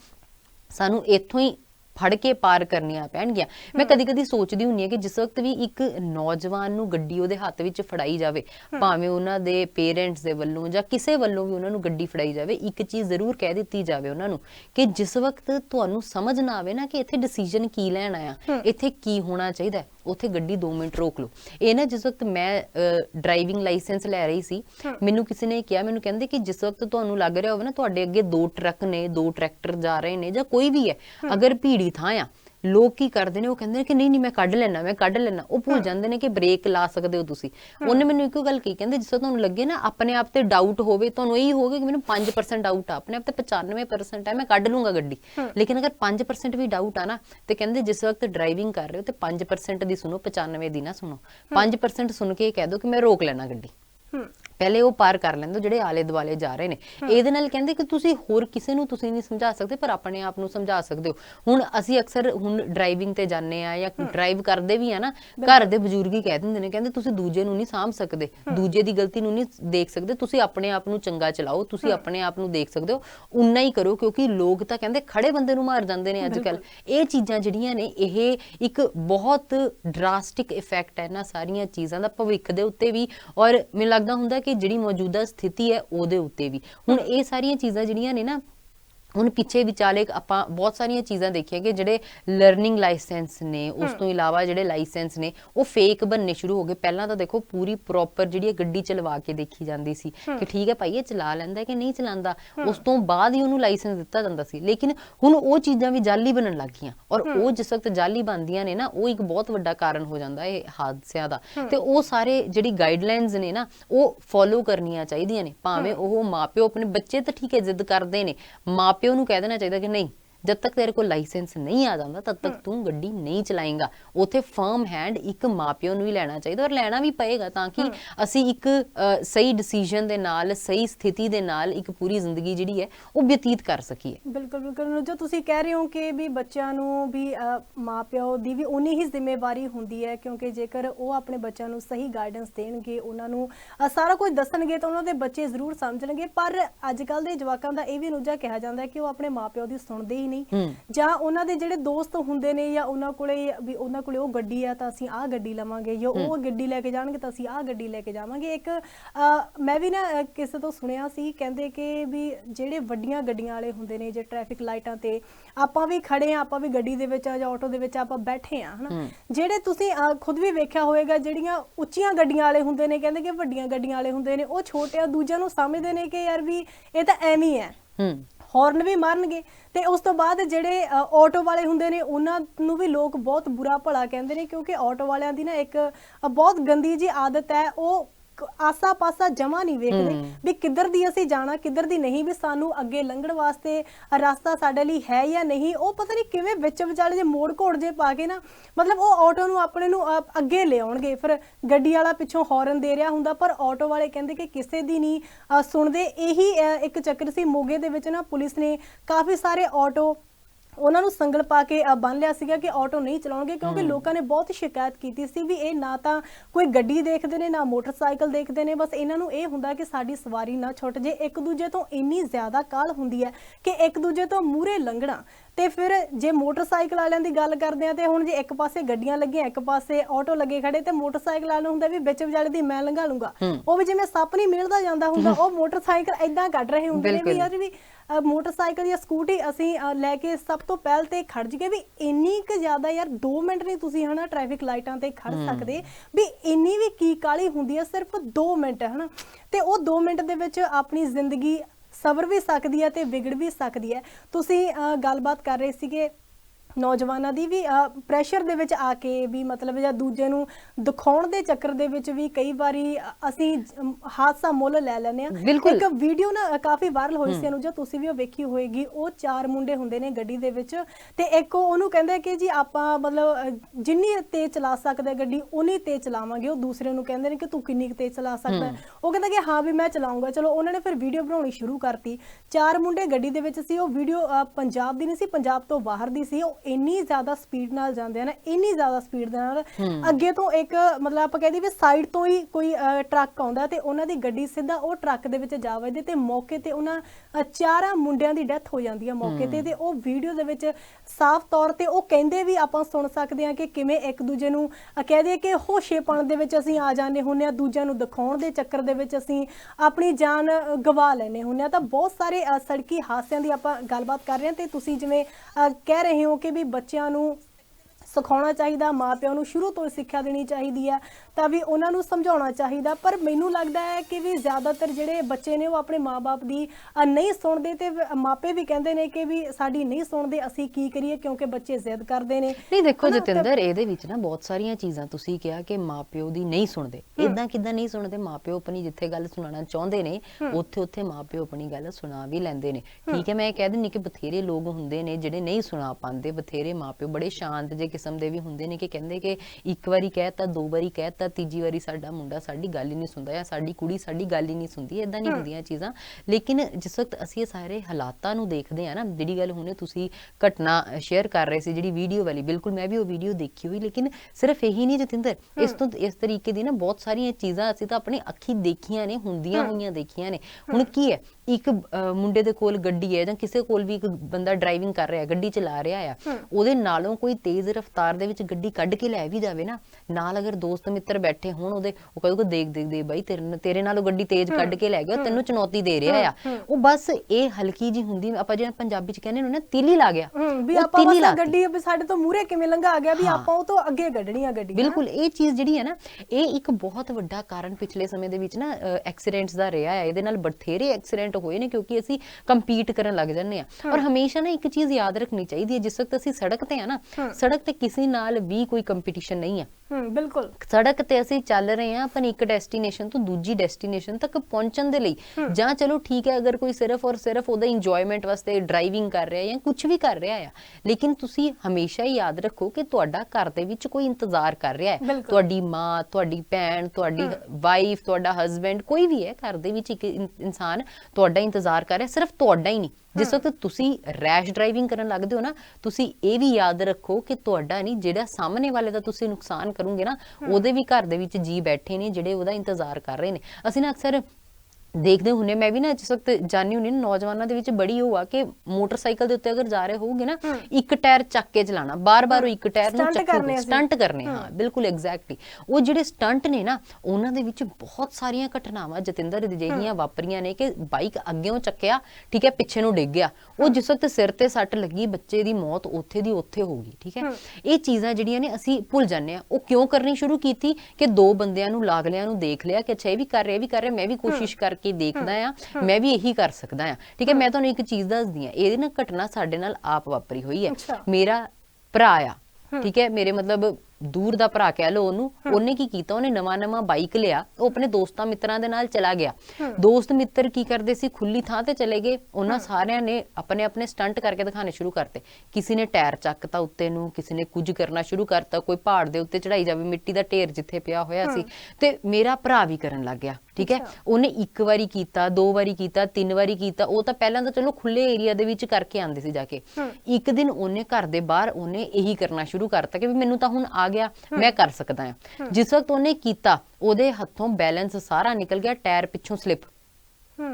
ਸਾਨੂੰ ਇੱਥੋਂ ਹੀ ਫੜ ਕੇ ਪਾਰ ਕਰਨੀਆਂ ਪੈਣਗੀਆਂ। ਮੈਂ ਕਦੀ ਕਦੀ ਸੋਚਦੀ ਹੁੰਨੀ ਆ ਕਿ ਜਿਸ ਵਕਤ ਵੀ ਇੱਕ ਨੌਜਵਾਨ ਨੂੰ ਗੱਡੀ ਉਹਦੇ ਹੱਥ ਵਿੱਚ ਫੜਾਈ ਜਾਵੇ ਭਾਵੇਂ ਉਹਨਾਂ ਦੇ ਪੇਰੈਂਟਸ ਦੇ ਵੱਲੋਂ ਜਾਂ ਕਿਸੇ ਵੱਲੋਂ ਵੀ ਉਹਨਾਂ ਨੂੰ ਗੱਡੀ ਫੜਾਈ ਜਾਵੇ ਇੱਕ ਚੀਜ਼ ਜ਼ਰੂਰ ਕਹਿ ਦਿੱਤੀ ਜਾਵੇ ਉਹਨਾਂ ਨੂੰ ਕਿ ਜਿਸ ਵਕਤ ਤੁਹਾਨੂੰ ਸਮਝ ਨਾ ਆਵੇ ਨਾ ਕਿ ਇੱਥੇ ਡਿਸੀਜਨ ਕੀ ਲੈਣਾ ਆ ਇੱਥੇ ਕੀ ਹੋਣਾ ਚਾਹੀਦਾ ਉੱਥੇ ਗੱਡੀ 2 ਮਿੰਟ ਰੋਕ ਲਓ। ਇਹ ਨਾ ਜਿਸ ਵਕਤ ਮੈਂ ਡਰਾਈਵਿੰਗ ਲਾਇਸੈਂਸ ਲੈ ਰਹੀ ਸੀ ਮੈਨੂੰ ਕਿਸੇ ਨੇ ਕਿਹਾ ਮੈਨੂੰ ਕਹਿੰਦੇ ਕਿ ਜਿਸ ਵਕਤ ਤੁਹਾਨੂੰ ਲੱਗ ਰਿਹਾ ਹੋਵੇ ਨਾ ਤੁਹਾਡੇ ਅੱਗੇ ਦੋ ਟਰੱਕ ਨੇ ਦੋ ਟਰੈਕਟਰ ਜਾ ਰਹੇ ਨੇ ਜਾਂ ਕੋਈ ਵੀ ਹੈ ਅਗਰ ਭੀੜੀ ਥਾਂ ਆ। ਲੋਕ ਕੀ ਕਰਦੇ ਨੇ ਉਹ ਕਹਿੰਦੇ ਨੇ ਕਿ ਨਹੀਂ ਨਹੀਂ ਮੈਂ ਕੱਢ ਲੈਣਾ ਮੈਂ ਕੱਢ ਲੈਣਾ ਉਹ ਭੁੱਲ ਜਾਂਦੇ ਨੇ ਕਿ ਬ੍ਰੇਕ ਲਾ ਸਕਦੇ ਹੋ ਤੁਸੀਂ। ਉਹਨੇ ਮੈਨੂੰ ਇੱਕੋ ਗੱਲ ਕਹੀ ਕਹਿੰਦੇ ਜਿਸ ਤੁਹਾਨੂੰ ਲੱਗੇ ਨਾ ਆਪਣੇ ਆਪ ਤੇ ਡਾਊਟ ਹੋਵੇ ਤੁਹਾਨੂੰ ਇਹੀ ਹੋਵੇ ਕਿ ਮੈਨੂੰ 5% ਡਾਊਟ ਆ। ਆਪਣੇ ਆਪ ਤੇ 95% ਹੈ ਮੈਂ ਕੱਢ ਲੂੰਗਾ ਗੱਡੀ। ਲੇਕਿਨ ਅਗਰ 5% ਵੀ ਡਾਊਟ ਆ ਨਾ ਤੇ ਕਹਿੰਦੇ ਜਿਸ ਵਕਤ ਡਰਾਈਵਿੰਗ ਕਰ ਰਹੇ ਹੋ ਤੇ 5% ਦੀ ਸੁਣੋ 95 ਦੀ ਨਾ ਸੁਣੋ। 5% ਸੁਣ ਕੇ ਕਹਿ ਦਿਓ ਕਿ ਮੈਂ ਰੋਕ ਲੈਣਾ ਗੱਡੀ। ਹੂੰ। ਪਹਿਲੇ ਉਹ ਪਾਰ ਕਰ ਲੈਂਦੇ ਜਿਹੜੇ ਆਲੇ ਦੁਆਲੇ ਜਾ ਰਹੇ ਨੇ। ਇਹਦੇ ਨਾਲ ਕਹਿੰਦੇ ਕਿ ਤੁਸੀਂ ਹੋਰ ਕਿਸੇ ਨੂੰ ਤੁਸੀਂ ਨਹੀਂ ਸਮਝਾ ਸਕਦੇ ਪਰ ਆਪਣੇ ਆਪ ਨੂੰ ਸਮਝਾ ਸਕਦੇ ਹੋ। ਹੁਣ ਅਸੀਂ ਅਕਸਰ ਹੁਣ ਡਰਾਈਵਿੰਗ ਤੇ ਜਾਂਦੇ ਆ ਜਾਂ ਡਰਾਈਵ ਕਰਦੇ ਵੀ ਆ ਨਾ ਘਰ ਦੇ ਬਜ਼ੁਰਗ ਹੀ ਕਹਿ ਦਿੰਦੇ ਨੇ ਕਹਿੰਦੇ ਤੁਸੀਂ ਦੂਜੇ ਨੂੰ ਨਹੀਂ ਸਾਂਭ ਸਕਦੇ ਦੂਜੇ ਦੀ ਗਲਤੀ ਨੂੰ ਨਹੀਂ ਦੇਖ ਸਕਦੇ ਤੁਸੀਂ ਆਪਣੇ ਆਪ ਨੂੰ ਚੰਗਾ ਚਲਾਓ ਤੁਸੀਂ ਆਪਣੇ ਆਪ ਨੂੰ ਦੇਖ ਸਕਦੇ ਹੋ ਉਨਾ ਹੀ ਕਰੋ ਕਿਉਂਕਿ ਲੋਕ ਤਾਂ ਕਹਿੰਦੇ ਖੜੇ ਬੰਦੇ ਨੂੰ ਮਾਰ ਜਾਂਦੇ ਨੇ ਅੱਜ ਕੱਲ ਇਹ ਚੀਜ਼ਾਂ ਜਿਹੜੀਆਂ ਨੇ ਇਹ ਇੱਕ ਬਹੁਤ ਡਰਾਸਟਿਕ ਇਫੈਕਟ ਹੈ ਇਹਨਾਂ ਸਾਰੀਆਂ ਚੀਜ਼ਾਂ ਦਾ ਭਵਿੱਖ ਦੇ ਉੱਤੇ ਵੀ। ਔਰ ਮੈਨੂੰ ਲੱਗਦਾ ਹੁੰਦਾ ਕਿ ਜਿਹੜੀ ਮੌਜੂਦਾ ਸਥਿਤੀ ਹੈ ਉਹਦੇ ਉੱਤੇ ਵੀ। ਹੁਣ ਇਹ ਸਾਰੀਆਂ ਚੀਜ਼ਾਂ ਜਿਹੜੀਆਂ ਨੇ ਨਾ ਹੁਣ ਪਿੱਛੇ ਵਿਚਾਲੇ ਆਪਾਂ ਬਹੁਤ ਸਾਰੀਆਂ ਚੀਜ਼ਾਂ ਦੇਖੀਆਂ ਕਿ ਜਿਹੜੇ ਲਰਨਿੰਗ ਲਾਇਸੈਂਸ ਨੇ ਉਸ ਤੋਂ ਇਲਾਵਾ ਜਿਹੜੇ ਲਾਇਸੈਂਸ ਨੇ ਉਹ ਫੇਕ ਬਣਨੇ ਸ਼ੁਰੂ ਹੋ ਗਏ। ਪਹਿਲਾਂ ਤਾਂ ਦੇਖੋ ਪੂਰੀ ਪ੍ਰੋਪਰ ਜਿਹੜੀ ਇਹ ਗੱਡੀ ਚਲਵਾ ਕੇ ਦੇਖੀ ਜਾਂਦੀ ਸੀ ਕਿ ਠੀਕ ਹੈ ਭਾਈ ਇਹ ਚਲਾ ਲੈਂਦਾ ਕਿ ਨਹੀਂ ਚਲਾਉਂਦਾ? ਉਸ ਤੋਂ ਬਾਅਦ ਹੀ ਉਹਨੂੰ ਲਾਇਸੈਂਸ ਦਿੱਤਾ ਜਾਂਦਾ ਸੀ। ਲੇਕਿਨ ਹੁਣ ਉਹ ਚੀਜ਼ਾਂ ਵੀ ਜਾਲੀ ਬਣਨ ਲੱਗ ਗਈਆਂ। ਔਰ ਉਹ ਜਿਸ ਵਕਤ ਜਾਲੀ ਬਣਦੀਆਂ ਨੇ ਨਾ ਉਹ ਇੱਕ ਬਹੁਤ ਵੱਡਾ ਕਾਰਨ ਹੋ ਜਾਂਦਾ ਹੈ ਹਾਦਸਿਆਂ ਦਾ। ਤੇ ਉਹ ਸਾਰੇ ਜਿਹੜੀ ਗਾਈਡਲਾਈਨਸ ਨੇ ਨਾ ਉਹ ਫੋਲੋ ਕਰਨੀਆਂ ਚਾਹੀਦੀਆਂ ਨੇ। ਭਾਵੇਂ ਉਹ ਮਾਪਿਓ ਆਪਣੇ ਬੱਚੇ ਤਾਂ ਠੀਕ ਹੈ ਜ਼ਿੱਦ ਕਰਦੇ ਨੇ। ਮਾਪਿਓ ਨੂੰ ਕਹਿ ਦੇਣਾ ਚਾਹੀਦਾ ਕਿ ਨਹੀਂ ਜਦ ਤੱਕ ਤੇਰੇ ਕੋਲ ਲਾਇਸੈਂਸ ਨਹੀਂ ਆ ਜਾਂਦਾ ਤਦ ਤੱਕ ਤੂੰ ਗੱਡੀ ਨਹੀਂ ਚਲਾਏਂਗਾ। ਉਥੇ ਫਰਮ ਹੈਂਡ ਇੱਕ ਮਾਪਿਓ ਨੂੰ ਹੀ ਲੈਣਾ ਚਾਹੀਦਾ ਔਰ ਲੈਣਾ ਵੀ ਪਏਗਾ ਤਾਂ ਕਿ ਅਸੀਂ ਇੱਕ ਸਹੀ ਡਿਸੀਜਨ ਦੇ ਨਾਲ ਸਹੀ ਸਥਿਤੀ ਦੇ ਨਾਲ ਇੱਕ ਪੂਰੀ ਜ਼ਿੰਦਗੀ ਜਿਹੜੀ ਹੈ ਉਹ ਬਤੀਤ ਕਰ ਸਕੀਏ। ਬਿਲਕੁਲ ਬਿਲਕੁਲ। ਜੋ ਤੁਸੀਂ ਕਹਿ ਰਹੇ ਹੋ ਕਿ ਵੀ ਬੱਚਿਆਂ ਨੂੰ ਵੀ ਮਾਪਿਓ ਦੀ ਵੀ ਉਨੀ ਹੀ ਜ਼ਿੰਮੇਵਾਰੀ ਹੁੰਦੀ ਹੈ ਕਿਉਂਕਿ ਜੇਕਰ ਉਹ ਆਪਣੇ ਬੱਚਿਆਂ ਨੂੰ ਸਹੀ ਗਾਈਡੈਂਸ ਦੇਣਗੇ ਉਹਨਾਂ ਨੂੰ ਸਾਰਾ ਕੁਝ ਦੱਸਣਗੇ ਤਾਂ ਉਹਨਾਂ ਦੇ ਬੱਚੇ ਜ਼ਰੂਰ ਸਮਝਣਗੇ। ਪਰ ਅੱਜ ਕੱਲ ਦੇ ਜਵਾਕਾਂ ਦਾ ਇਹ ਵੀ ਨੁਜਾ ਕਿਹਾ ਜਾਂਦਾ ਹੈ ਕਿ ਉਹ ਆਪਣੇ ਮਾਪਿਓ ਦੀ ਸੁਣਦੇ ਹੀ ਨਹੀਂ। ਜਾਂ ਉਹਨਾਂ ਦੇ ਜਿਹੜੇ ਦੋਸਤ ਹੁੰਦੇ ਨੇ ਜਾਂ ਉਹਨਾਂ ਕੋਲੇ ਵੀ ਉਹਨਾਂ ਕੋਲੇ ਉਹ ਗੱਡੀ ਆ ਤਾਂ ਅਸੀਂ ਆਹ ਗੱਡੀ ਲਵਾਂਗੇ ਜਾਂ ਉਹ ਗੱਡੀ ਲੈ ਕੇ ਜਾਣਗੇ ਤਾਂ ਅਸੀਂ ਆਹ ਗੱਡੀ ਲੈ ਕੇ ਜਾਵਾਂਗੇ। ਇੱਕ ਮੈਂ ਵੀ ਨਾ ਕਿਸੇ ਤੋਂ ਸੁਣਿਆ ਸੀ ਕਹਿੰਦੇ ਕਿ ਵੀ ਜਿਹੜੇ ਵੱਡੀਆਂ ਗੱਡੀਆਂ ਵਾਲੇ ਹੁੰਦੇ ਨੇ ਜੇ ਟ੍ਰੈਫਿਕ ਲਾਈਟਾਂ ਤੇ ਆਪਾਂ ਵੀ ਖੜੇ ਆ ਆਪਾਂ ਵੀ ਗੱਡੀ ਦੇ ਵਿੱਚ ਆ ਜਾਂ ਆਟੋ ਦੇ ਵਿੱਚ ਆਪਾਂ ਬੈਠੇ ਆ ਹਨਾ। ਜਿਹੜੇ ਤੁਸੀਂ ਖੁਦ ਵੀ ਵੇਖਿਆ ਹੋਵੇਗਾ ਜਿਹੜੀਆਂ ਉੱਚੀਆਂ ਗੱਡੀਆਂ ਵਾਲੇ ਹੁੰਦੇ ਨੇ ਕਹਿੰਦੇ ਕਿ ਵੱਡੀਆਂ ਗੱਡੀਆਂ ਵਾਲੇ ਹੁੰਦੇ ਨੇ ਉਹ ਛੋਟੇ ਆ ਦੂਜਿਆਂ ਨੂੰ ਸਮਝਦੇ ਨੇ ਕਿ ਯਾਰ ਵੀ ਇਹ ਤਾਂ ਐਵੇਂ ਹੀ ਹੈ। ਹੂੰ। ਹਾਰਨ ਵੀ ਮਾਰਨਗੇ। ਤੇ ਉਸ ਤੋਂ ਬਾਅਦ ਜਿਹੜੇ ਆਟੋ ਵਾਲੇ ਹੁੰਦੇ ਨੇ, ਉਹਨਾਂ ਨੂੰ ਵੀ ਲੋਕ ਬਹੁਤ ਬੁਰਾ ਭਲਾ ਕਹਿੰਦੇ ਨੇ, ਕਿਉਂਕਿ ਆਟੋ ਵਾਲਿਆਂ ਦੀ ਨਾ ਇੱਕ ਬਹੁਤ ਗੰਦੀ ਜੀ ਆਦਤ ਹੈ। ਉਹ ਕ- ਆਸਾ ਪਾਸਾ ਜਮਾ ਨਹੀਂ ਵੇਖਦੇ। ਵੀ ਕਿੱਧਰ ਦੀ ਅਸੀਂ ਜਾਣਾ ਕਿੱਧਰ ਦੀ ਨਹੀਂ ਵੀ ਸਾਨੂੰ ਅੱਗੇ ਲੰਘਣ ਵਾਸਤੇ ਰਸਤਾ ਸਾਡੇ ਲਈ ਹੈ ਜਾਂ ਨਹੀਂ ਉਹ ਪਤਾ ਨਹੀਂ ਕਿਵੇਂ ਵਿੱਚ ਵਿਚਾਲੇ ਜੇ ਮੋੜ ਘੋੜ ਜੇ ਪਾ ਕੇ ਨਾ ਮਤਲਬ ਉਹ ਆਟੋ ਨੂੰ ਆਪਣੇ ਨੂੰ ਅੱਗੇ ਲਿਆਉਣਗੇ ਫਿਰ ਗੱਡੀ ਵਾਲਾ ਪਿੱਛੋਂ ਹਾਰਨ ਦੇ ਰਿਹਾ ਹੁੰਦਾ ਪਰ ਆਟੋ ਵਾਲੇ ਕਹਿੰਦੇ ਕਿ ਕਿਸੇ ਦੀ ਨਹੀਂ ਸੁਣਦੇ ਇਹੀ ਇੱਕ ਚੱਕਰ ਸੀ ਮੋਗੇ ਦੇ ਵਿੱਚ ਨਾ ਪੁਲਿਸ ਨੇ ਕਾਫੀ ਸਾਰੇ ਆਟੋ ਉਹਨਾਂ ਨੂੰ ਸੰਗਲ ਪਾ ਕੇ ਬੰਨ ਲਿਆ ਸੀਗਾ ਕਿ ਆਟੋ ਨਹੀਂ ਚਲਾਉਣਗੇ ਕਿਉਂਕਿ ਲੋਕਾਂ ਨੇ ਬਹੁਤ ਸ਼ਿਕਾਇਤ ਕੀਤੀ ਸੀ ਵੀ ਇਹ ਨਾ ਤਾਂ ਕੋਈ ਗੱਡੀ ਦੇਖਦੇ ਨੇ ਨਾ ਮੋਟਰਸਾਈਕਲ ਦੇਖਦੇ ਨੇ ਬਸ ਇਹਨਾਂ ਨੂੰ ਇਹ ਹੁੰਦਾ ਕਿ ਸਾਡੀ ਸਵਾਰੀ ਨਾ ਛੁੱਟ ਜੇ। ਇੱਕ ਦੂਜੇ ਤੋਂ ਇੰਨੀ ਜ਼ਿਆਦਾ ਕਾਲ ਹੁੰਦੀ ਹੈ ਕਿ ਇੱਕ ਦੂਜੇ ਤੋਂ ਮੂਰੇ ਲੰਘਣਾ। ਤੇ ਫਿਰ ਜੇ ਮੋਟਰਸਾਈਕਲ ਵਾਲਿਆਂ ਦੀ ਗੱਲ ਕਰਦੇ ਆ ਤੇ ਹੁਣ ਜੇ ਇੱਕ ਪਾਸੇ ਗੱਡੀਆਂ ਲੱਗੀਆਂ ਇੱਕ ਪਾਸੇ ਆਟੋ ਲੱਗੇ ਖੜੇ ਤੇ ਮੋਟਰਸਾਈਕਲ ਵਾਲਿਆਂ ਨੂੰ ਹੁੰਦਾ ਵੀ ਵਿੱਚ ਵਿਚਾਲੇ ਦੀ ਮੈਂ ਲੰਘਾ ਲੂੰਗਾ। ਉਹ ਵੀ ਜਿਵੇਂ ਸੱਪ ਨਹੀਂ ਮਿਲਦਾ ਜਾਂਦਾ ਹੁੰਦਾ ਉਹ ਮੋਟਰਸਾਈਕਲ ਐਦਾਂ ਕੱਢ ਰਹੇ ਹੁੰਦੇ ਨੇ ਵੀ। ਯਾਰ ਵੀ ਮੋਟਰਸਾਈਕਲ ਜਾਂ ਸਕੂਟੀ ਅਸੀਂ ਲੈ ਕੇ ਸਭ ਤੋਂ ਪਹਿਲ ਤੇ ਖੜ ਜੀਏ ਵੀ ਇੰਨੀ ਕੁ ਜ਼ਿਆਦਾ ਯਾਰ 2 ਮਿੰਟ ਨਹੀਂ ਤੁਸੀਂ ਹਨਾ ਟ੍ਰੈਫਿਕ ਲਾਈਟਾਂ ਤੇ ਖੜ ਸਕਦੇ। ਵੀ ਇੰਨੀ ਵੀ ਕੀ ਕਾਲੀ ਹੁੰਦੀ ਹੈ ਸਿਰਫ 2 ਮਿੰਟ ਹਨਾ। ਤੇ ਉਹ 2 ਮਿੰਟ ਦੇ ਵਿੱਚ ਆਪਣੀ ਜ਼ਿੰਦਗੀ ਸਵਰ ਵੀ ਸਕਦੀ ਹੈ ਤੇ ਵਿਗੜ ਵੀ ਸਕਦੀ ਹੈ ਤੁਸੀਂ ਗੱਲਬਾਤ ਕਰ ਰਹੇ ਸੀਗੇ ਨੌਜਵਾਨਾਂ ਦੀ ਵੀ ਪ੍ਰੈਸ਼ਰ ਦੇ ਵਿੱਚ ਆ ਕੇ ਵੀ ਮਤਲਬ ਜਾਂ ਦੂਜੇ ਨੂੰ ਦਿਖਾਉਣ ਦੇ ਚੱਕਰ ਦੇ ਵਿੱਚ ਵੀ ਕਈ ਵਾਰੀ ਅਸੀਂ ਹਾਦਸਾ ਮੁੱਲ ਲੈ ਲੈਂਦੇ ਆ। ਇੱਕ ਵੀਡੀਓ ਨਾ ਕਾਫੀ ਵਾਇਰਲ ਹੋਈ ਸੀ ਅਨੁਜਾ ਤੁਸੀਂ ਵੀ ਉਹ ਵੇਖੀ ਹੋਏਗੀ। ਉਹ ਚਾਰ ਮੁੰਡੇ ਹੁੰਦੇ ਨੇ ਗੱਡੀ ਦੇ ਵਿੱਚ ਤੇ ਇੱਕ ਉਹ ਉਹਨੂੰ ਕਹਿੰਦੇ ਕਿ ਜੀ ਆਪਾਂ ਮਤਲਬ ਜਿੰਨੀ ਤੇਜ਼ ਚਲਾ ਸਕਦਾ ਗੱਡੀ ਉਨੀ ਤੇਜ਼ ਚਲਾਵਾਂਗੇ। ਉਹ ਦੂਸਰੇ ਨੂੰ ਕਹਿੰਦੇ ਨੇ ਕਿ ਤੂੰ ਕਿੰਨੀ ਤੇਜ਼ ਚਲਾ ਸਕਦਾ। ਉਹ ਕਹਿੰਦਾ ਕਿ ਹਾਂ ਵੀ ਮੈਂ ਚਲਾਉਂਗਾ ਚਲੋ ਉਹਨਾਂ ਨੇ ਫਿਰ ਵੀਡੀਓ ਬਣਾਉਣੀ ਸ਼ੁਰੂ ਕਰਤੀ। ਚਾਰ ਮੁੰਡੇ ਗੱਡੀ ਦੇ ਵਿੱਚ ਸੀ। ਉਹ ਵੀਡੀਓ ਪੰਜਾਬ ਦੀ ਨਹੀਂ ਸੀ ਪੰਜਾਬ ਤੋਂ ਬਾਹਰ ਦੀ ਸੀ। ਉਹ ਇੰਨੀ ਜ਼ਿਆਦਾ ਸਪੀਡ ਨਾਲ ਜਾਂਦੇ ਆ ਨਾ ਇੰਨੀ ਜ਼ਿਆਦਾ ਸਪੀਡ ਦੇ ਨਾਲ ਅੱਗੇ ਤੋਂ ਇੱਕ ਮਤਲਬ ਆਪਾਂ ਕਹਿੰਦੇ ਵੀ ਸਾਈਡ ਤੋਂ ਹੀ ਕੋਈ ਟਰੱਕ ਆਉਂਦਾ ਤੇ ਉਹਨਾਂ ਦੀ ਗੱਡੀ ਸਿੱਧਾ ਉਹ ਟਰੱਕ ਦੇ ਵਿੱਚ ਜਾ ਵੱਜਦੀ ਤੇ ਮੌਕੇ ਤੇ ਉਹਨਾਂ ਚਾਰਾਂ ਮੁੰਡਿਆਂ ਦੀ ਡੈਥ ਹੋ ਜਾਂਦੀ ਹੈ ਮੌਕੇ ਤੇ ਤੇ ਉਹ ਵੀਡੀਓ ਦੇ ਵਿੱਚ ਸਾਫ਼ ਤੌਰ ਤੇ ਉਹ ਕਹਿੰਦੇ ਵੀ ਆਪਾਂ ਸੁਣ ਸਕਦੇ ਹਾਂ ਕਿ ਕਿਵੇਂ ਇੱਕ ਦੂਜੇ ਨੂੰ ਅ, ਕਹਦੇ ਕਿ ਹੋਸ਼ੇਪਣ ਦੇ ਵਿੱਚ ਅਸੀਂ ਆ ਜਾਂਦੇ ਹੁੰਨੇ ਆ ਦੂਜਿਆਂ ਨੂੰ ਦਿਖਾਉਣ ਦੇ ਚੱਕਰ ਦੇ ਵਿੱਚ ਅਸੀਂ ਆਪਣੀ ਜਾਨ ਗਵਾ ਲੈਨੇ ਹੁੰਨੇ ਆ ਤਾਂ ਬਹੁਤ ਸਾਰੇ ਸੜਕੀ ਹਾਦਸਿਆਂ ਦੀ ਆਪਾਂ ਗੱਲਬਾਤ ਕਰ ਰਹੇ ਹਾਂ ਤੇ ਤੁਸੀਂ ਜਿਵੇਂ ਕਹਿ ਰਹੇ ਹੋ ਕਿ ਵੀ ਬੱਚਿਆਂ ਨੂੰ ਸਿਖਾਉਣਾ ਚਾਹੀਦਾ ਮਾਪਿਆਂ ਨੂੰ ਸ਼ੁਰੂ ਤੋਂ ਸਿੱਖਿਆ ਦੇਣੀ ਚਾਹੀਦੀ ਹੈ। ਤਾਂ ਵੀ ਉਹਨਾਂ ਨੂੰ ਸਮਝਾਉਣਾ ਚਾਹੀਦਾ ਪਰ ਮੈਨੂੰ ਲੱਗਦਾ ਹੈ ਕਿ ਵੀ ਜ਼ਿਆਦਾਤਰ ਜਿਹੜੇ ਬੱਚੇ ਨੇ ਉਹ ਆਪਣੇ ਮਾਪੇ ਦੀ ਨਹੀਂ ਸੁਣਦੇ ਤੇ ਮਾਪੇ ਵੀ ਕਹਿੰਦੇ ਨੇ ਕਿ ਵੀ ਸਾਡੀ ਨਹੀਂ ਸੁਣਦੇ ਅਸੀਂ ਕੀ ਕਰੀਏ ਕਿਉਂਕਿ ਬੱਚੇ ਜ਼ਿੱਦ ਕਰਦੇ ਨੇ। ਨਹੀਂ ਦੇਖੋ ਤੇ- ਜਤਿੰਦਰ ਇਹਦੇ ਵਿੱਚ ਨਾ ਬਹੁਤ ਸਾਰੀਆਂ ਚੀਜ਼ਾਂ ਤੁਸੀਂ ਕਿਹਾ ਕਿ ਮਾਪਿਓ ਦੀ ਨਹੀਂ ਸੁਣਦੇ। ਇਦਾਂ ਕਿਦਾਂ ਨਹੀਂ ਸੁਣਦੇ ਮਾਪਿਓ ਆਪਣੀ ਜਿੱਥੇ ਗੱਲ ਸੁਣਾਉਣਾ ਚਾਹੁੰਦੇ ਨੇ ਉੱਥੇ ਉੱਥੇ ਮਾਪਿਓ ਆਪਣੀ ਗੱਲ ਸੁਣਾ ਵੀ ਲੈਂਦੇ ਨੇ। ਠੀਕ ਹੈ ਮੈਂ ਇਹ ਕਹਿ ਦਿੰਨੀ ਕਿ ਬਥੇਰੇ ਲੋਕ ਹੁੰਦੇ ਨੇ ਜਿਹੜੇ ਨਹੀਂ ਸੁਣਾ ਪਾਉਂਦੇ ਬਥੇਰੇ ਮਾਪਿਓ ਬੜੇ ਸ਼ਾਂਤ ਜੇ ਕਿਸਮ ਦੇ ਵੀ ਹੁੰਦੇ ਨੇ ਕਿ ਕਹਿੰਦੇ ਕਿ ਇੱਕ ਵਾਰੀ ਕਹਿਤਾ ਦੋ ਵਾਰੀ ਕਹਿਤਾ ਤੀਜੀ ਵਾਰੀ ਸਾਡਾ ਮੁੰਡਾ ਸਾਡੀ ਗੱਲ ਹੀ ਨਹੀਂ ਸੁਣਦਾ ਜਾਂ ਸਾਡੀ ਕੁੜੀ ਸਾਡੀ ਗੱਲ ਹੀ ਨਹੀਂ ਸੁਣਦੀ ਇਦਾਂ ਨਹੀਂ ਹੁੰਦੀਆਂ ਚੀਜ਼ਾਂ। ਲੇਕਿਨ ਜਿਸ ਵਕਤ ਅਸੀਂ ਇਹ ਸਾਰੇ ਹਾਲਾਤਾਂ ਨੂੰ ਦੇਖਦੇ ਆ ਨਾ ਜਿਹੜੀ ਗੱਲ ਹੁਣੇ ਤੁਸੀਂ ਘਟਨਾ ਸ਼ੇਅਰ ਕਰ ਰਹੇ ਸੀ ਜਿਹੜੀ ਵੀਡੀਓ ਵਾਲੀ ਬਿਲਕੁਲ ਮੈਂ ਵੀ ਉਹ ਵੀਡੀਓ ਦੇਖੀ ਹੋਈ ਲੇਕਿਨ ਸਿਰਫ ਇਹੀ ਨਹੀਂ ਜਤਿੰਦਰ ਇਸ ਤੋਂ ਇਸ ਤਰੀਕੇ ਦੀ ਨਾ ਬਹੁਤ ਸਾਰੀਆਂ ਚੀਜ਼ਾਂ ਅਸੀਂ ਤਾਂ ਆਪਣੀ ਅੱਖੀ ਦੇਖੀਆਂ ਨੇ ਹੁੰਦੀਆਂ ਹੋਈਆਂ ਦੇਖੀਆਂ ਨੇ। ਹੁਣ ਕੀ ਹੈ ਇੱਕ ਮੁੰਡੇ ਦੇ ਕੋਲ ਗੱਡੀ ਹੈ ਜਾਂ ਕਿਸੇ ਕੋਲ ਵੀ ਇੱਕ ਬੰਦਾ ਡਰਾਈਵਿੰਗ ਕਰ ਰਿਹਾ ਗੱਡੀ ਚਲਾ ਰਿਹਾ ਆ ਉਹਦੇ ਨਾਲੋਂ ਕੋਈ ਤੇਜ਼ ਰਫ਼ਤਾਰ ਦੇ ਵਿੱਚ ਗੱਡੀ ਕੱਢ ਕੇ ਲੈ ਵੀ ਜਾਵੇ ਨਾ ਨਾਲ ਅਗਰ ਦੋਸਤ ਮਿੱਤਰ ਬੈਠੇ ਹੋਣ ਉਹਦੇ ਉਹ ਕਹੂਗਾ ਦੇਖ ਦੇਖ ਦੇ ਬਾਈ ਤੇਰੇ ਨਾਲ- ਤੇਰੇ ਨਾਲੋਂ ਗੱਡੀ ਤੇਜ਼ ਕੱਢ ਕੇ ਲੈ ਗਿਆ ਉਹ ਤੈਨੂੰ ਚੁਣੌਤੀ ਦੇ ਰਿਹਾ ਆ। ਉਹ ਬਸ ਇਹ ਹਲਕੀ ਜੀ ਹੁੰਦੀ ਆਪਾਂ ਜਿਹੜਾ ਪੰਜਾਬੀ ਚ ਕਹਿੰਦੇ ਨੇ ਨਾ ਤਿਲੀ ਲਾ ਗਿਆ। ਵੀ ਉਹ ਆਪਾਂ ਬਸ। ਗੱਡੀ ਵੀ ਸਾਡੇ ਤੋਂ ਮੂਰੇ ਕਿਵੇਂ ਲੰਘਾ ਆ ਗਿਆ ਵੀ ਆਪਾਂ ਉਹ ਤੋਂ ਅੱਗੇ ਕੱਢਣੀ ਆ ਗੱਡੀ ਬਿਲਕੁਲ ਇਹ ਚੀਜ਼ ਜਿਹੜੀ ਹੈ ਨਾ ਇਹ ਇੱਕ ਬਹੁਤ ਵੱਡਾ ਕਾਰਨ ਪਿਛਲੇ ਸਮੇਂ ਦੇ ਵਿੱਚ ਨਾ ਐਕਸੀਡੈਂਟਸ ਦਾ ਰਿਹਾ ਹੈ ਇਹਦੇ ਨਾਲ ਬਥੇਰੇ ਐਕਸੀਡੈਂਟ ਹੋਏ ਨੇ ਕਿਉਂਕਿ ਅਸੀਂ ਕੰਪੀਟ ਕਰਨ ਲੱਗ ਜਾਂਦੇ ਆ ਔਰ ਹਮੇਸ਼ਾ ਨਾ ਇੱਕ ਚੀਜ਼ ਯਾਦ ਰੱਖਣੀ ਚਾਹੀਦੀ ਹੈ ਜਿਸ ਵਕਤ ਅਸੀਂ ਸੜਕ ਤੇ ਆ ਨਾ ਸੜਕ ਤੇ ਕਿਸੇ ਨਾਲ ਵੀ ਕੋਈ ਕੰਪੀਟੀਸ਼ਨ ਨਹੀਂ ਹੈ। ਹੂੰ ਬਿਲਕੁਲ। ਸੜਕ ਤੇ ਅਸੀਂ ਚੱਲ ਰਹੇ ਹਾਂ ਆਪਣੀ ਇੱਕ ਡੈਸਟੀਨੇਸ਼ਨ ਤੋਂ ਦੂਜੀ ਡੈਸਟੀਨੇਸ਼ਨ ਤੱਕ ਪਹੁੰਚਣ ਦੇ ਲਈ। ਜਾਂ ਚਲੋ ਠੀਕ ਹੈ ਅਗਰ ਕੋਈ ਸਿਰਫ ਔਰ ਸਿਰਫ ਉਹਦਾ ਇੰਜੋਇਮੈਂਟ ਵਾਸਤੇ ਡਰਾਈਵਿੰਗ ਕਰ ਰਿਹਾ ਜਾਂ ਕੁਝ ਵੀ ਕਰ ਰਿਹਾ ਆ ਲੇਕਿਨ ਤੁਸੀਂ ਹਮੇਸ਼ਾ ਹੀ ਯਾਦ ਰੱਖੋ ਕਿ ਤੁਹਾਡਾ ਘਰ ਦੇ ਵਿੱਚ ਕੋਈ ਇੰਤਜ਼ਾਰ ਕਰ ਰਿਹਾ ਹੈ। ਤੁਹਾਡੀ ਮਾਂ ਤੁਹਾਡੀ ਭੈਣ ਤੁਹਾਡੀ ਵਾਈਫ ਤੁਹਾਡਾ ਹਸਬੈਂਡ ਕੋਈ ਵੀ ਹੈ ਘਰ ਦੇ ਵਿੱਚ ਇੱਕ ਇਨ- ਇਨਸਾਨ ਤੁਹਾਡਾ ਇੰਤਜ਼ਾਰ ਕਰ ਰਿਹਾ ਸਿਰਫ ਤੁਹਾਡਾ ਹੀ ਨਹੀਂ। ਜਿਸ ਵਕਤ ਤੁਸੀਂ ਰੈਸ਼ ਡਰਾਈਵਿੰਗ ਕਰਨ ਲੱਗਦੇ ਹੋ ਨਾ ਤੁਸੀਂ ਇਹ ਵੀ ਯਾਦ ਰੱਖੋ ਕਿ ਤੁਹਾਡਾ ਨਹੀਂ ਜਿਹੜਾ ਸਾਹਮਣੇ ਵਾਲੇ ਦਾ ਤੁਸੀਂ ਨੁਕਸਾਨ ਕਰੋਗੇ ਨਾ ਉਹਦੇ ਵੀ ਘਰ ਦੇ ਵਿੱਚ ਜੀ ਬੈਠੇ ਨੇ ਜਿਹੜੇ ਉਹਦਾ ਇੰਤਜ਼ਾਰ ਕਰ ਰਹੇ ਨੇ। ਅਸੀਂ ਨਾ ਅਕਸਰ ਦੇਖਦੇ ਹੁੰਨੇ ਮੈਂ ਵੀ ਨਾ ਜਿਸ ਵਕਤ ਜਾਣੀ ਹੁੰਨੀ ਨਾ ਨੌਜਵਾਨਾਂ ਦੇ ਵਿੱਚ ਬੜੀ ਉਹ ਆ ਕਿ ਮੋਟਰਸਾਈਕਲ ਦੇ ਉੱਤੇ ਅਗਰ ਜਾ ਰਹੇ ਹੋਗੇ ਨਾ ਇੱਕ ਟਾਇਰ ਚੱਕ ਕੇ ਚਲਾਣਾ ਬਾਰ-ਬਾਰ ਉਹ ਇੱਕ ਟਾਇਰ ਨੂੰ Stunt ਕਰਨੇ ਚੱਕੋ ਅਸੀਂ। ਸਟੰਟ ਕਰਨੇ ਹਾਂ ਬਿਲਕੁਲ ਐਗਜ਼ੈਕਟਲੀ ਉਹ ਜਿਹੜੇ ਸਟੰਟ ਨੇ ਨਾ ਉਹਨਾਂ ਦੇ ਵਿੱਚ ਬਹੁਤ ਸਾਰੀਆਂ ਘਟਨਾਵਾਂ ਜਤਿੰਦਰ ਜਿਹੀਆਂ ਵਾਪਰੀਆਂ ਨੇ ਕਿ ਬਾਈਕ ਅੱਗੇੋਂ ਚੱਕਿਆ ਠੀਕ ਹੈ ਪਿੱਛੇ ਨੂੰ ਡਿੱਗ ਗਿਆ। ਉਹ ਜਿਸ ਵਕਤ ਸਿਰ ਤੇ ਸੱਟ ਲੱਗੀ ਬੱਚੇ ਦੀ ਮੌਤ ਉੱਥੇ ਦੀ ਉੱਥੇ ਹੋ ਗਈ ਠੀਕ ਹੈ। ਇਹ ਚੀਜ਼ਾਂ ਜਿਹੜੀਆਂ ਨੇ ਅਸੀਂ ਭੁੱਲ ਜਾਂਦੇ ਆ ਉਹ ਕਿਉਂ ਕਰਨੀ ਸ਼ੁਰੂ ਕੀਤੀ ਕਿ ਦੋ ਬੰਦਿਆਂ ਨੂੰ ਲਾਗਲਿਆਂ ਨੂੰ ਦੇਖ ਲਿਆ ਕਿ ਅੱਛਾ ਇਹ ਵੀ ਕਰ ਰਿਹਾ ਇਹ ਵੀ ਕਰ ਰਿਹਾ ਮੈਂ ਵੀ ਕੋਸ਼ਿਸ਼ ਕਰਕੇ ਦੇਖਦਾ ਆ ਮੈਂ ਵੀ ਇਹੀ ਕਰ ਸਕਦਾ ਆ। ਠੀਕ ਹੈ ਮੈਂ ਤੁਹਾਨੂੰ ਇੱਕ ਚੀਜ਼ ਦੱਸਦੀ ਆ ਇਹਦੀ ਨਾ ਘਟਨਾ ਸਾਡੇ ਨਾਲ ਆਪ ਵਾਪਰੀ ਹੋਈ ਹੈ। ਮੇਰਾ ਭਰਾ ਆ ਠੀਕ ਹੈ ਮੇਰੇ ਮਤਲਬ ਦੂਰ ਦਾ ਭਰਾ ਕਹਿ ਲਓ ਉਹਨੂੰ ਉਹਨੇ ਕੀ ਕੀਤਾ ਉਹਨੇ ਨਵਾਂ ਨਵਾਂ ਬਾਈਕ ਲਿਆ ਉਹ ਆਪਣੇ ਦੋਸਤਾਂ ਮਿੱਤਰਾਂ ਦੇ ਨਾਲ ਚਲਾ ਗਿਆ। ਦੋਸਤ ਮਿੱਤਰ ਕੀ ਕਰਦੇ ਸੀ ਖੁੱਲੀ ਥਾਂ ਤੇ ਚਲੇ ਗਏ ਉਹਨਾਂ ਸਾਰਿਆਂ ਨੇ ਆਪਣੇ ਆਪਣੇ ਸਟੰਟ ਕਰਕੇ ਦਿਖਾਣੇ ਸ਼ੁਰੂ ਕਰਤੇ। ਕਿਸੇ ਨੇ ਟਾਇਰ ਚੱਕਤਾ ਉੱਤੇ ਨੂੰ ਕਿਸੇ ਨੇ ਕੁਝ ਕਰਨਾ ਸ਼ੁਰੂ ਕਰਤਾ ਕੋਈ ਪਹਾੜ ਦੇ ਉੱਤੇ ਚੜਾਈ ਜਾਵੇ ਮਿੱਟੀ ਦਾ ਢੇਰ ਜਿੱਥੇ ਪਿਆ ਹੋਇਆ ਸੀ। ਤੇ ਮੇਰਾ ਭਰਾ ਵੀ ਕਰਨ ਲੱਗ ਗਿਆ। ਠੀਕ ਹੈ? ਉਹਨੇ ਇੱਕ ਵਾਰੀ ਕੀਤਾ ਦੋ ਵਾਰੀ ਕੀਤਾ ਤਿੰਨ ਵਾਰੀ ਕੀਤਾ ਉਹ ਤਾਂ ਪਹਿਲਾਂ ਤਾਂ ਚਲੋ ਖੁੱਲੇ ਏਰੀਆ ਦੇ ਵਿੱਚ ਕਰਕੇ ਆਂਦੇ ਸੀ ਜਾ ਕੇ। ਇੱਕ ਦਿਨ ਉਹਨੇ ਘਰ ਦੇ ਬਾਹਰ ਉਹਨੇ ਇਹੀ ਕਰਨਾ ਸ਼ੁਰੂ ਕਰਤਾ ਕਿ ਵੀ ਮੈਨੂੰ ਤਾਂ ਹੁਣ ਆ ਗਿਆ ਮੈਂ ਕਰ ਸਕਦਾ ਹਾਂ। ਜਿਸ ਵਕਤ ਉਹਨੇ ਕੀਤਾ ਉਹਦੇ ਹੱਥੋਂ ਬੈਲੈਂਸ ਸਾਰਾ ਨਿਕਲ ਗਿਆ ਟਾਇਰ ਪਿੱਛੋਂ ਸਲਿੱਪ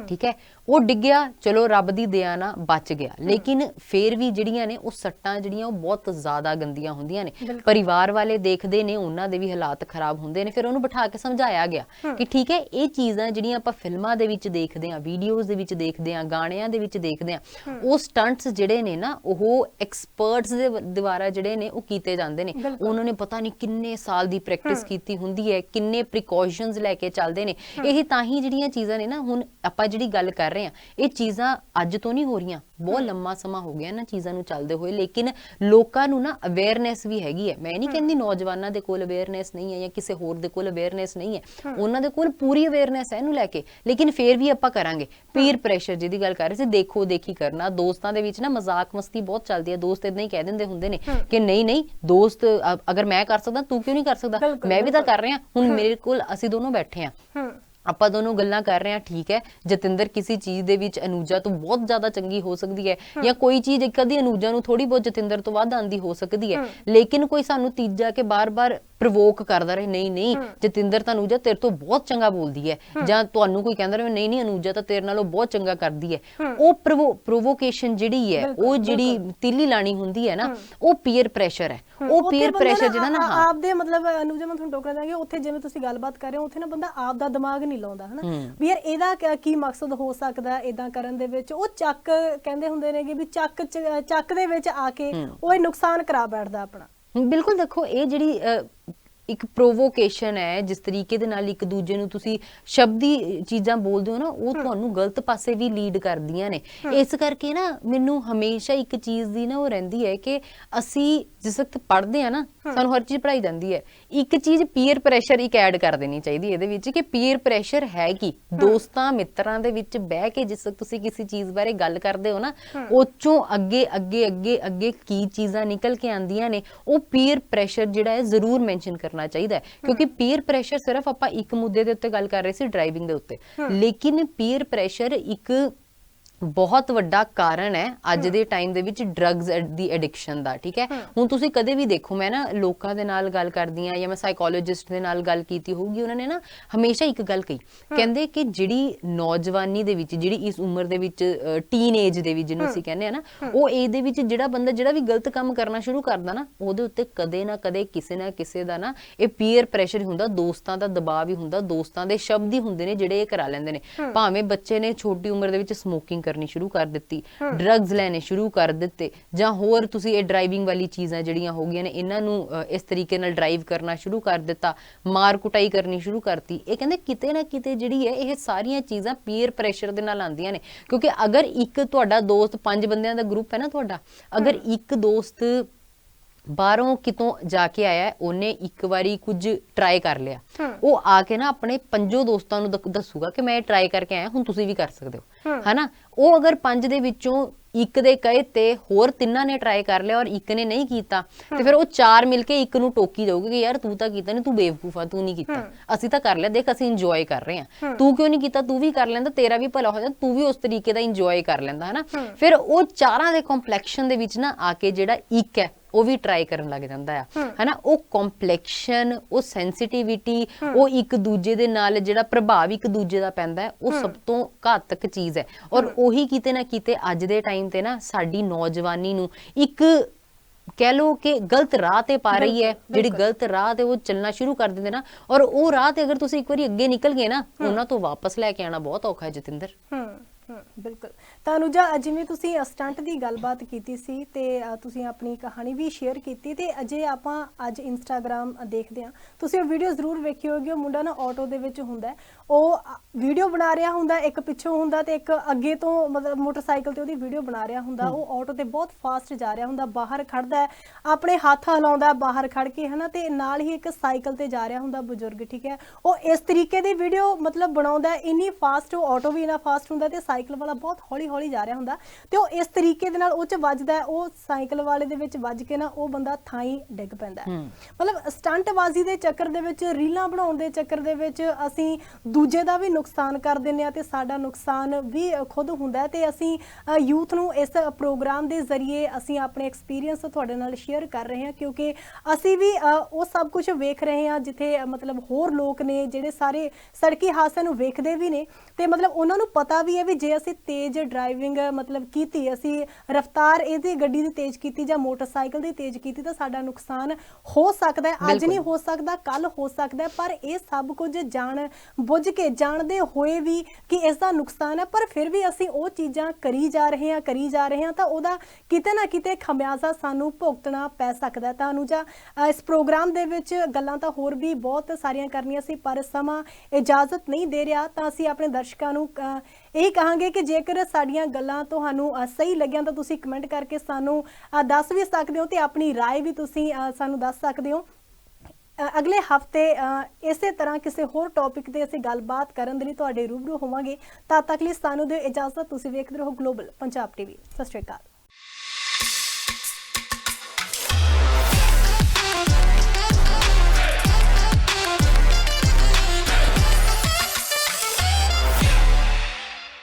ਠੀਕ ਹੈ? ਉਹ ਡਿੱਗਿਆ ਚਲੋ ਰੱਬ ਦੀ ਦਇਆ ਨਾਲ ਬਚ ਗਿਆ। ਲੇਕਿਨ ਫੇਰ ਵੀ ਜਿਹੜੀਆਂ ਨੇ ਉਹ ਸੱਟਾਂ ਜਿਹੜੀਆਂ ਉਹ ਬਹੁਤ ਜ਼ਿਆਦਾ ਗੰਦੀਆਂ ਹੁੰਦੀਆਂ ਨੇ। ਪਰਿਵਾਰ ਵਾਲੇ ਦੇਖਦੇ ਨੇ ਉਹਨਾਂ ਦੇ ਵੀ ਹਾਲਾਤ ਖਰਾਬ ਹੁੰਦੇ ਨੇ। ਫਿਰ ਉਹਨੂੰ ਬਿਠਾ ਕੇ ਸਮਝਾਇਆ ਗਿਆ ਕਿ ਠੀਕ ਹੈ ਇਹ ਚੀਜ਼ਾਂ ਜਿਹੜੀਆਂ ਆਪਾਂ ਫਿਲਮਾਂ ਦੇ ਵਿੱਚ ਦੇਖਦੇ ਆਂ ਵੀਡੀਓਜ਼ ਦੇ ਵਿੱਚ ਦੇਖਦੇ ਆਂ ਗਾਣਿਆਂ ਦੇ ਵਿੱਚ ਦੇਖਦੇ ਆਂ ਉਹ ਸਟੰਟਸ ਜਿਹੜੇ ਨੇ ਨਾ ਉਹ ਐਕਸਪਰਟਸ ਦੇ ਦੁਆਰਾ ਜਿਹੜੇ ਨੇ ਉਹ ਕੀਤੇ ਜਾਂਦੇ ਨੇ। ਉਹਨਾਂ ਨੇ ਪਤਾ ਨਹੀਂ ਕਿੰਨੇ ਸਾਲ ਦੀ ਪ੍ਰੈਕਟਿਸ ਕੀਤੀ ਹੁੰਦੀ ਹੈ ਕਿੰਨੇ ਪ੍ਰੀਕਾਸ਼ਨਸ ਲੈ ਕੇ ਚੱਲਦੇ ਨੇ। ਇਹ ਤਾਂ ਹੀ ਜਿਹੜੀਆਂ ਚੀਜ਼ਾਂ ਨੇ ਨਾ ਹੁਣ ਆਪਾਂ ਜਿਹੜੀ ਗੱਲ ਕਰ ਰਹੇ ਹਾਂ ਇਹ ਚੀਜ਼ਾਂ ਅੱਜ ਤੋਂ ਨਹੀਂ ਹੋ ਰਹੀਆਂ। ਬਹੁਤ ਲੰਮਾ ਸਮਾਂ ਹੋ ਗਿਆ ਇਹਨਾਂ ਚੀਜ਼ਾਂ ਨੂੰ ਚੱਲਦੇ ਹੋਏ ਲੇਕਿਨ ਲੋਕਾਂ ਨੂੰ ਨਾ ਅਵੇਅਰਨੈਸ ਵੀ ਹੈਗੀ ਹੈ। ਮੈਂ ਨਹੀਂ ਕਹਿੰਦੀ ਨੌਜਵਾਨਾਂ ਦੇ ਕੋਲ ਅਵੇਅਰਨੈਸ ਨਹੀਂ ਹੈ ਜਾਂ ਕਿਸੇ ਹੋਰ ਦੇ ਕੋਲ ਅਵੇਅਰਨੈਸ ਨਹੀਂ ਹੈ। ਉਹਨਾਂ ਦੇ ਕੋਲ ਪੂਰੀ ਅਵੇਅਰਨੈਸ ਹੈ ਇਹਨੂੰ ਲੈ ਕੇ। ਲੇਕਿਨ ਫੇਰ ਵੀ ਆਪਾਂ ਕਰਾਂਗੇ। ਪੀਰ ਪ੍ਰੈਸ਼ਰ ਜਿਹਦੀ ਗੱਲ ਕਰ ਰਹੇ ਸੀ ਦੇਖੋ ਦੇਖੀ ਕਰਨਾ। ਦੋਸਤਾਂ ਦੇ ਵਿੱਚ ਨਾ ਮਜ਼ਾਕ ਮਸਤੀ ਬਹੁਤ ਚੱਲਦੀ ਹੈ। ਦੋਸਤ ਇਦਾਂ ਹੀ ਕਹਿ ਦਿੰਦੇ ਹੁੰਦੇ ਨੇ ਕਿ ਨਹੀਂ ਨਹੀਂ ਦੋਸਤ ਅਗਰ ਮੈਂ ਕਰ ਸਕਦਾ ਤੂੰ ਕਿਉਂ ਨਹੀਂ ਕਰ ਸਕਦਾ? ਮੈਂ ਵੀ ਤਾਂ। ਕਰ ਰਿਹਾ। ਹੁਣ ਮੇਰੇ ਕੋਲ ਅਸੀਂ ਦੋਨੋਂ ਬੈਠੇ ਆ ਹੂੰ। ਆਪਾਂ ਦੋਨੋਂ ਗੱਲਾਂ ਕਰ ਰਹੇ ਹਾਂ ਠੀਕ ਹੈ। ਜਤਿੰਦਰ ਕਿਸੇ ਚੀਜ਼ ਦੇ ਵਿੱਚ ਅਨੂਜਾ ਤੋਂ ਬਹੁਤ ਜ਼ਿਆਦਾ ਚੰਗੀ ਹੋ ਸਕਦੀ ਹੈ ਜਾਂ ਕੋਈ ਚੀਜ਼ ਇੱਕ ਅੱਧੀ ਅਨੂਜਾ ਨੂੰ ਥੋੜੀ ਬਹੁਤ ਜਤਿੰਦਰ ਤੋਂ ਵੱਧ ਆਂਦੀ ਹੋ ਸਕਦੀ ਹੈ। ਲੇਕਿਨ ਕੋਈ ਸਾਨੂੰ ਤੀਜਾ ਕੇ ਬਾਰ-ਬਾਰ ਪ੍ਰਵੋਕ ਕਰਦਾ ਰਹੇ ਨਹੀਂ ਨਹੀਂ ਜਤਿੰਦਰ ਤਾਂ ਅਨੂਜਾ ਤੇਰੇ ਤੋਂ ਬਹੁਤ ਚੰਗਾ ਬੋਲਦੀ ਹੈ। ਜਾਂ ਤੁਹਾਨੂੰ ਕੋਈ ਕਹਿੰਦਾ ਰਹੇ ਨਹੀਂ ਨਹੀਂ ਅਨੂਜਾ ਤਾਂ ਤੇਰੇ ਨਾਲੋਂ ਬਹੁਤ ਚੰਗਾ ਕਰਦੀ ਹੈ। ਉਹ ਪ੍ਰੋਵੋਕੇਸ਼ਨ ਜਿਹੜੀ ਹੈ ਉਹ ਜਿਹੜੀ ਤੀਲੀ ਲਾਣੀ ਹੁੰਦੀ ਹੈ ਨਾ ਉਹ ਪੀਅਰ ਪ੍ਰੈਸ਼ਰ ਹੈ। ਉਹ ਪੀਅਰ ਪ੍ਰੈਸ਼ਰ ਜਿਹੜਾ ਨਾ ਆ- ਹਾਂ। ਆਪਦੇ ਮਤਲਬ ਅਨੁਜਾ ਮੈਂ ਤੁਹਾਨੂੰ ਟੋਕਣਾ ਚਾਹਾਂਗੀ ਉੱਥੇ ਜਿਵੇਂ ਤੁਸੀਂ ਗੱਲਬਾਤ ਕਰ ਰਹੇ ਹੋ ਉੱਥੇ ਨਾ ਬੰਦਾ ਆਪ ਦਾ ਦਿਮਾਗ ਨਹੀਂ ਲਾਉਂਦਾ ਹਨਾ? ਵੀ ਯਾਰ ਇਹਦਾ ਕੀ ਮਕਸਦ ਹੋ ਸਕਦਾ ਇਦਾਂ ਕਰਨ ਦੇ ਵਿੱਚ? ਉਹ ਚੱਕ ਕਹਿੰਦੇ ਹੁੰਦੇ ਨੇ ਕਿ ਵੀ ਚੱਕ ਚੱਕ ਦੇ ਵਿੱਚ ਆ ਕੇ ਉਹ ਇਹ ਨੁਕਸਾਨ ਕਰਾ ਬੈਠਦਾ ਆਪਣਾ। ਬਿਲਕੁਲ ਦੇਖੋ ਇਹ ਜਿਹੜੀ ਅ, ਇੱਕ ਪ੍ਰੋਵੋਕੇਸ਼ਨ ਹੈ ਜਿਸ ਤਰੀਕੇ ਦੇ ਨਾਲ ਇੱਕ ਦੂਜੇ ਨੂੰ ਤੁਸੀਂ ਸ਼ਬਦੀ ਚੀਜ਼ਾਂ ਬੋਲਦੇ ਹੋ ਨਾ ਉਹ ਤੁਹਾਨੂੰ ਗਲਤ ਪਾਸੇ ਵੀ ਲੀਡ ਕਰਦੀਆਂ ਨੇ। ਇਸ ਕਰਕੇ ਨਾ ਮੈਨੂੰ ਹਮੇਸ਼ਾ ਇੱਕ ਚੀਜ਼ ਦੀ ਨਾ ਉਹ ਰਹਿੰਦੀ ਹੈ ਕਿ ਅਸੀਂ ਜਿਸ ਵਕਤ ਪੜ੍ਹਦੇ ਆ ਨਾ ਸਾਨੂੰ ਹਰ ਚੀਜ਼ ਪੜਾਈ ਜਾਂਦੀ ਹੈ। ਇੱਕ ਚੀਜ਼ ਪੀਅਰ ਪ੍ਰੈਸ਼ਰ ਇੱਕ ਐਡ ਕਰ ਦੇਣੀ ਚਾਹੀਦੀ ਇਹਦੇ ਵਿੱਚ ਕਿ ਪੀਅਰ ਪ੍ਰੈਸ਼ਰ ਹੈ ਕੀ? ਦੋਸਤਾਂ ਮਿੱਤਰਾਂ ਦੇ ਵਿੱਚ ਬਹਿ ਕੇ ਜਿਸ ਵਕਤ ਤੁਸੀਂ ਕਿਸੇ ਚੀਜ਼ ਬਾਰੇ ਗੱਲ ਕਰਦੇ ਹੋ ਨਾ ਉਹ ਚੋਂ ਅੱਗੇ ਅੱਗੇ ਅੱਗੇ ਅੱਗੇ ਕੀ ਚੀਜ਼ਾਂ ਨਿਕਲ ਕੇ ਆਂਦੀਆਂ ਨੇ ਉਹ ਪੀਅਰ ਪ੍ਰੈਸ਼ਰ ਜਿਹੜਾ ਹੈ ਜ਼ਰੂਰ ਮੈਂਸ਼ਨ ਕਰਨਾ ਚਾਹੀਦਾ ਹੈ। ਕਿਉਂਕਿ ਪੀਅਰ ਪ੍ਰੈਸ਼ਰ ਸਿਰਫ ਆਪਾਂ ਇੱਕ ਮੁੱਦੇ ਦੇ ਉੱਤੇ ਗੱਲ ਕਰ ਰਹੇ ਸੀ ਡਰਾਈਵਿੰਗ ਦੇ ਉੱਤੇ। ਲੇਕਿਨ ਪੀਅਰ ਪ੍ਰੈਸ਼ਰ ਇੱਕ ਬਹੁਤ ਵੱਡਾ ਕਾਰਨ ਹੈ ਅੱਜ ਦੇ ਟਾਈਮ ਦੇ ਵਿੱਚ ਡਰੱਗਸ ਦੀ ਐਡਿਕਸ਼ਨ ਦਾ ਠੀਕ ਹੈ? ਹੁਣ ਤੁਸੀਂ ਕਦੇ ਵੀ ਦੇਖੋ ਮੈਂ ਨਾ ਲੋਕਾਂ ਦੇ ਨਾਲ ਗੱਲ ਕਰਦੀ ਆ ਜਾਂ ਮੈਂ ਸਾਈਕੋਲੋਜਿਸਟ ਦੇ ਨਾਲ ਗੱਲ ਕੀਤੀ ਹੋਊਗੀ ਉਹਨਾਂ ਨੇ ਨਾ ਹਮੇਸ਼ਾ ਇੱਕ ਗੱਲ ਕਹੀ। ਕਹਿੰਦੇ ਕਿ ਜਿਹੜੀ ਨੌਜਵਾਨੀ ਦੇ ਵਿੱਚ ਜਿਹੜੀ ਇਸ ਉਮਰ ਦੇ ਵਿੱਚ ਟੀਨ ਏਜ ਦੇ ਵਿੱਚ ਜਿਹਨੂੰ ਅਸੀਂ ਕਹਿੰਦੇ ਆ ਨਾ ਉਹ ਏਜ ਦੇ ਵਿੱਚ ਜਿਹੜਾ ਬੰਦਾ ਜਿਹੜਾ ਵੀ ਗਲਤ ਕੰਮ ਕਰਨਾ ਸ਼ੁਰੂ ਕਰਦਾ ਨਾ ਉਹਦੇ ਉੱਤੇ ਕਦੇ ਨਾ ਕਦੇ ਕਿਸੇ ਨਾ ਕਿਸੇ ਦਾ ਨਾ ਇਹ ਪੀਅਰ ਪ੍ਰੈਸ਼ਰ ਹੁੰਦਾ ਦੋਸਤਾਂ ਦਾ ਦਬਾਅ ਵੀ ਹੁੰਦਾ ਦੋਸਤਾਂ ਦੇ ਸ਼ਬਦ ਹੀ ਹੁੰਦੇ ਨੇ ਜਿਹੜੇ ਇਹ ਕਰਾ ਲੈਂਦੇ ਨੇ। ਭਾਵੇਂ ਬੱਚੇ ਨੇ ਛੋਟੀ ਉਮਰ ਦੇ ਵਿੱਚ ਸਮੋਕਿੰਗ ਕਰਨੀ ਸ਼ੁਰੂ ਕਰ ਦਿੱਤੀ ਡਰੱਗਸ ਲੈਣੇ ਸ਼ੁਰੂ ਕਰ ਦਿੱਤੇ ਜਾਂ ਹੋਰ ਤੁਸੀਂ ਇਹ ਡਰਾਈਵਿੰਗ ਵਾਲੀ ਚੀਜ਼ਾਂ ਜਿਹੜੀਆਂ ਹੋ ਗਈਆਂ ਨੇ ਇਹਨਾਂ ਨੂੰ ਇਸ ਤਰੀਕੇ ਨਾਲ ਡਰਾਈਵ ਕਰਨਾ ਸ਼ੁਰੂ ਕਰ ਦਿੱਤਾ ਮਾਰ ਕੁਟਾਈ ਕਰਨੀ ਸ਼ੁਰੂ ਕਰਤੀ। ਇਹ ਕਹਿੰਦੇ ਕਿਤੇ ਨਾ ਕਿਤੇ ਜਿਹੜੀ ਹੈ ਇਹ ਸਾਰੀਆਂ ਚੀਜ਼ਾਂ ਪੀਅਰ ਪ੍ਰੈਸ਼ਰ ਦੇ ਨਾਲ ਆਉਂਦੀਆਂ ਨੇ। ਕਿਉਂਕਿ ਅਗਰ ਇੱਕ ਤੁਹਾਡਾ ਦੋਸਤ ਪੰਜ ਬੰਦਿਆਂ ਦਾ ਗਰੁੱਪ ਹੈ ਨਾ ਤੁਹਾਡਾ ਅਗਰ ਇੱਕ ਦੋਸਤ ਬਾਹਰੋਂ ਕਿਤੋਂ ਜਾ ਕੇ ਆਇਆ ਉਹਨੇ ਇੱਕ ਵਾਰੀ ਕੁਝ ਟਰਾਈ ਕਰ ਲਿਆ। ਉਹ ਆ ਕੇ ਨਾ ਆਪਣੇ ਪੰਜੋ ਦੋਸਤਾਂ ਨੂੰ ਦੱਸੂਗਾ ਕਿ ਮੈਂ ਇਹ ਟਰਾਈ ਕਰਕੇ ਆਇਆ ਹੁਣ ਤੁਸੀਂ ਵੀ ਕਰ ਸਕਦੇ ਹੋ। ਹਨਾ? ਉਹ ਅਗਰ ਪੰਜ ਦੇ ਵਿੱਚੋਂ ਇੱਕ ਦੇ ਕਹੇ ਤੇ ਹੋਰ ਤਿੰਨਾਂ ਨੇ ਟਰਾਈ ਕਰ ਲਿਆ ਔਰ ਇੱਕ ਨੇ ਨਹੀਂ ਕੀਤਾ ਤੇ ਫਿਰ ਉਹ ਚਾਰ ਮਿਲ ਕੇ ਇੱਕ ਨੂੰ ਟੋਕੀ ਜਾਊਗੇ ਕਿ ਯਾਰ ਤੂੰ ਤਾਂ ਕੀਤਾ ਨਹੀਂ ਤੂੰ ਬੇਵਕੂਫ ਆ ਤੂੰ ਨਹੀਂ ਕੀਤਾ। ਅਸੀਂ ਤਾਂ ਕਰ ਲਿਆ ਦੇਖ ਅਸੀਂ ਇੰਜੋਏ ਕਰ ਰਹੇ ਹਾਂ। ਤੂੰ ਕਿਉਂ ਨਹੀਂ ਕੀਤਾ ਤੂੰ ਵੀ ਕਰ ਲੈਂਦਾ ਤੇਰਾ ਵੀ ਭਲਾ ਹੋ ਜਾਂਦਾ ਤੂੰ ਵੀ ਉਸ ਤਰੀਕੇ ਦਾ ਇੰਜੋਏ ਕਰ ਲੈਂਦਾ ਹਨਾ? ਫਿਰ ਉਹ ਚਾਰਾਂ ਦੇ ਕੰਪਲੈਕਸ਼ਨ ਦੇ ਵਿੱਚ ਨਾ ਆ ਕੇ ਜਿਹੜਾ ਇੱਕ ਹੈ ਉਹ ਵੀ ਟਰਾਈ ਕਰਨ ਲੱਗ ਜਾਂਦਾ ਆ। ਹਨਾ ਉਹ ਕੰਪਲੈਕਸ਼ਨ ਉਹ ਸੈਂਸਿਟੀਵਿਟੀ ਉਹ ਇੱਕ ਦੂਜੇ ਦੇ ਨਾਲ ਜਿਹੜਾ ਪ੍ਰਭਾਵ ਇੱਕ ਦੂਜੇ ਦਾ ਪੈਂਦਾ ਉਹ ਸਭ ਤੋਂ ਘਾਤਕ ਚੀਜ਼ ਹੈ। ਔਰ ਉਹੀ ਕਿਤੇ ਨਾ ਕਿਤੇ ਅੱਜ ਦੇ ਟਾਈਮ ਤੇ ਨਾ ਸਾਡੀ ਨੌਜਵਾਨੀ ਨੂੰ ਇੱਕ ਕਹਿ ਲੋ ਕਿ ਗਲਤ ਰਾਹ ਤੇ ਪਾ ਰਹੀ ਹੈ ਜਿਹੜੀ ਗਲਤ ਰਾਹ ਤੇ ਉਹ ਚੱਲਣਾ ਸ਼ੁਰੂ ਕਰ ਦਿੰਦੇ ਨਾ। ਔਰ ਉਹ ਰਾਹ ਤੇ ਅਗਰ ਤੁਸੀਂ ਇੱਕ ਵਾਰੀ ਅੱਗੇ ਨਿਕਲ ਗਏ ਨਾ ਉਹਨਾਂ ਤੋਂ ਵਾਪਸ ਲੈ ਕੇ ਆਣਾ ਬਹੁਤ ਔਖਾ ਹੈ ਜਤਿੰਦਰ। ਹੂੰ ਹੂੰ ਬਿਲਕੁਲ। ਤਾਂ ਅਨੁਜਾ ਜਿਵੇਂ ਤੁਸੀਂ ਸਟੰਟ ਦੀ ਗੱਲਬਾਤ ਕੀਤੀ ਸੀ ਤੇ ਤੁਸੀਂ ਆਪਣੀ ਕਹਾਣੀ ਵੀ ਸ਼ੇਅਰ ਕੀਤੀ ਤੇ ਅਜੇ ਆਪਾਂ ਅੱਜ ਇੰਸਟਾਗ੍ਰam ਦੇਖਦੇ ਹਾਂ। ਤੁਸੀਂ ਉਹ ਵੀਡੀਓ ਜ਼ਰੂਰ ਵੇਖੀ ਹੋਗੀ ਉਹ ਮੁੰਡਾ ਨਾ ਆਟੋ ਦੇ ਵਿੱਚ ਹੁੰਦਾ। ਉਹ ਵੀਡੀਓ ਬਣਾ ਰਿਹਾ ਹੁੰਦਾ ਇੱਕ ਪਿੱਛੋਂ ਹੁੰਦਾ ਤੇ ਇੱਕ ਅੱਗੇ ਤੋਂ ਮਤਲਬ ਮੋਟਰਸਾਈਕਲ ਤੇ ਉਹਦੀ ਵੀਡੀਓ ਬਣਾ ਰਿਹਾ ਹੁੰਦਾ। ਉਹ ਆਟੋ ਤੇ ਬਹੁਤ ਫਾਸਟ ਜਾ ਰਿਹਾ ਹੁੰਦਾ ਬਾਹਰ ਖੜਦਾ ਆਪਣੇ ਹੱਥ ਹਿਲਾਉਂਦਾ ਬਾਹਰ ਖੜ ਕੇ ਹਨਾ ਤੇ ਨਾਲ ਹੀ ਇੱਕ ਸਾਈਕਲ ਤੇ ਜਾ ਰਿਹਾ ਹੁੰਦਾ ਬਜ਼ੁਰਗ ਠੀਕ ਹੈ। ਉਹ ਇਸ ਤਰੀਕੇ ਦੀ ਵੀਡੀਓ ਮਤਲਬ ਬਣਾਉਂਦਾ ਇੰਨੀ ਫਾਸਟ ਉਹ ਆਟੋ ਵੀ ਇੰਨਾ ਫਾਸਟ ਹੁੰਦਾ ਤੇ ਸਾਈਕਲ ਵਾਲਾ ਬਹੁਤ ਹੌਲੀ ਹੌਲੀ ਜਾ ਰਿਹਾ ਹੁੰਦਾ ਤੇ ਉਹ ਇਸ ਤਰੀਕੇ ਦੇ ਨਾਲ ਉਹ ਚ ਵੱਜਦਾ ਉਹ ਸਾਈਕਲ ਵਾਲੇ ਦੇ ਵਿੱਚ ਵੱਜ ਕੇ ਨਾ ਉਹ ਬੰਦਾ ਥਾਈ ਡਿੱਗ ਪੈਂਦਾ। ਮਤਲਬ ਸਟੰਟਬਾਜ਼ੀ ਦੇ ਚੱਕਰ ਦੇ ਵਿੱਚ ਰੀਲਾਂ ਬਣਾਉਣ ਦੇ ਚੱਕਰ ਦੇ ਵਿੱਚ ਅਸੀਂ ਦੂਜੇ ਦਾ ਵੀ ਨੁਕਸਾਨ ਕਰ ਦਿੰਦੇ ਆ ਤੇ ਸਾਡਾ ਨੁਕਸਾਨ ਵੀ ਖੁਦ ਹੁੰਦਾ ਤੇ ਅਸੀਂ ਯੂਥ ਨੂੰ ਇਸ ਪ੍ਰੋਗਰਾਮ ਦੇ ਜ਼ਰੀਏ ਅਸੀਂ ਆਪਣੇ ਐਕਸਪੀਰੀਅੰਸ ਤੁਹਾਡੇ ਨਾਲ ਸ਼ੇਅਰ ਕਰ ਰਹੇ ਹਾਂ ਕਿਉਂਕਿ ਅਸੀਂ ਵੀ ਉਹ ਸਭ ਕੁਝ ਵੇਖ ਰਹੇ ਹਾਂ ਜਿੱਥੇ ਮਤਲਬ ਹੋਰ ਲੋਕ ਨੇ ਜਿਹੜੇ ਸਾਰੇ ਸੜਕੀ ਹਾਦਸਿਆਂ ਨੂੰ ਵੇਖਦੇ ਵੀ ਨੇ ਤੇ ਮਤਲਬ ਉਹਨਾਂ ਨੂੰ ਪਤਾ ਵੀ ਹੈ ਵੀ ਜੇ ਅਸੀਂ ਤੇਜ਼ ਡਰਾਈਵਿੰਗ ਮਤਲਬ ਕੀਤੀ ਅਸੀਂ ਰਫ਼ਤਾਰ ਇਹਦੀ ਗੱਡੀ ਦੀ ਤੇਜ਼ ਕੀਤੀ ਜਾਂ ਮੋਟਰਸਾਈਕਲ ਦੀ ਤੇਜ਼ ਕੀਤੀ ਤਾਂ ਸਾਡਾ ਨੁਕਸਾਨ ਹੋ ਸਕਦਾ ਹੈ। ਅੱਜ। ਨਹੀਂ ਹੋ ਸਕਦਾ ਕੱਲ ਹੋ ਸਕਦਾ ਪਰ ਇਹ ਸਭ ਕੁਝ ਜਾਣ ਬੁੱਝ ਕੇ ਜਾਣਦੇ ਹੋਏ ਵੀ ਕਿ ਇਸ ਦਾ ਨੁਕਸਾਨ ਹੈ ਪਰ ਫਿਰ ਵੀ ਅਸੀਂ ਉਹ ਚੀਜ਼ਾਂ ਕਰੀ ਜਾ ਰਹੇ ਹਾਂ ਕਰੀ ਜਾ ਰਹੇ ਹਾਂ ਤਾਂ ਉਹਦਾ ਕਿਤੇ ਨਾ ਕਿਤੇ ਖਮਿਆਜ਼ਾ ਸਾਨੂੰ ਭੁਗਤਣਾ ਪੈ ਸਕਦਾ ਤਾਂ ਅਨੁਜਾ ਇਸ ਪ੍ਰੋਗਰਾਮ ਦੇ ਵਿੱਚ ਗੱਲਾਂ ਤਾਂ ਹੋਰ ਵੀ ਬਹੁਤ ਸਾਰੀਆਂ ਕਰਨੀਆਂ ਸੀ ਪਰ ਸਮਾਂ ਇਜਾਜ਼ਤ ਨਹੀਂ ਦੇ ਰਿਹਾ। ਤਾਂ ਅਸੀਂ ਆਪਣੇ ਦਰਸ਼ਕਾਂ ਨੂੰ ਇਹ ਕਹਾਂਗੇ ਕਿ ਜੇਕਰ ਸਾਡੀਆਂ ਗੱਲਾਂ ਤੁਹਾਨੂੰ ਅ, ਸਹੀ ਲੱਗੀਆਂ ਤਾਂ ਤੁਸੀਂ ਕਮੈਂਟ ਕਰਕੇ ਸਾਨੂੰ ਅ, ਦੱਸ ਵੀ ਸਕਦੇ ਹੋ ਤੇ ਆਪਣੀ رائے ਵੀ ਤੁਸੀਂ ਅ, ਸਾਨੂੰ ਦੱਸ ਸਕਦੇ ਹੋ ਅ, ਅਗਲੇ ਹਫਤੇ ਇਸੇ ਤਰ੍ਹਾਂ ਕਿਸੇ ਹੋਰ ਟੌਪਿਕ ਤੇ ਅਸੀਂ ਗੱਲਬਾਤ ਕਰਨ ਦੇ ਲਈ ਤੁਹਾਡੇ ਰੂਬਰੂ ਹੋਵਾਂਗੇ ਤਦ ਤੱਕ ਲਈ ਸਾਨੂੰ ਦਿਓ ਇਜਾਜ਼ਤ ਤੁਸੀਂ ਵੇਖਦੇ ਰਹੋ ਗਲੋਬਲ ਪੰਜਾਬ ਟੀਵੀ ਸਤਿ ਸ਼੍ਰੀ ਅਕਾਲ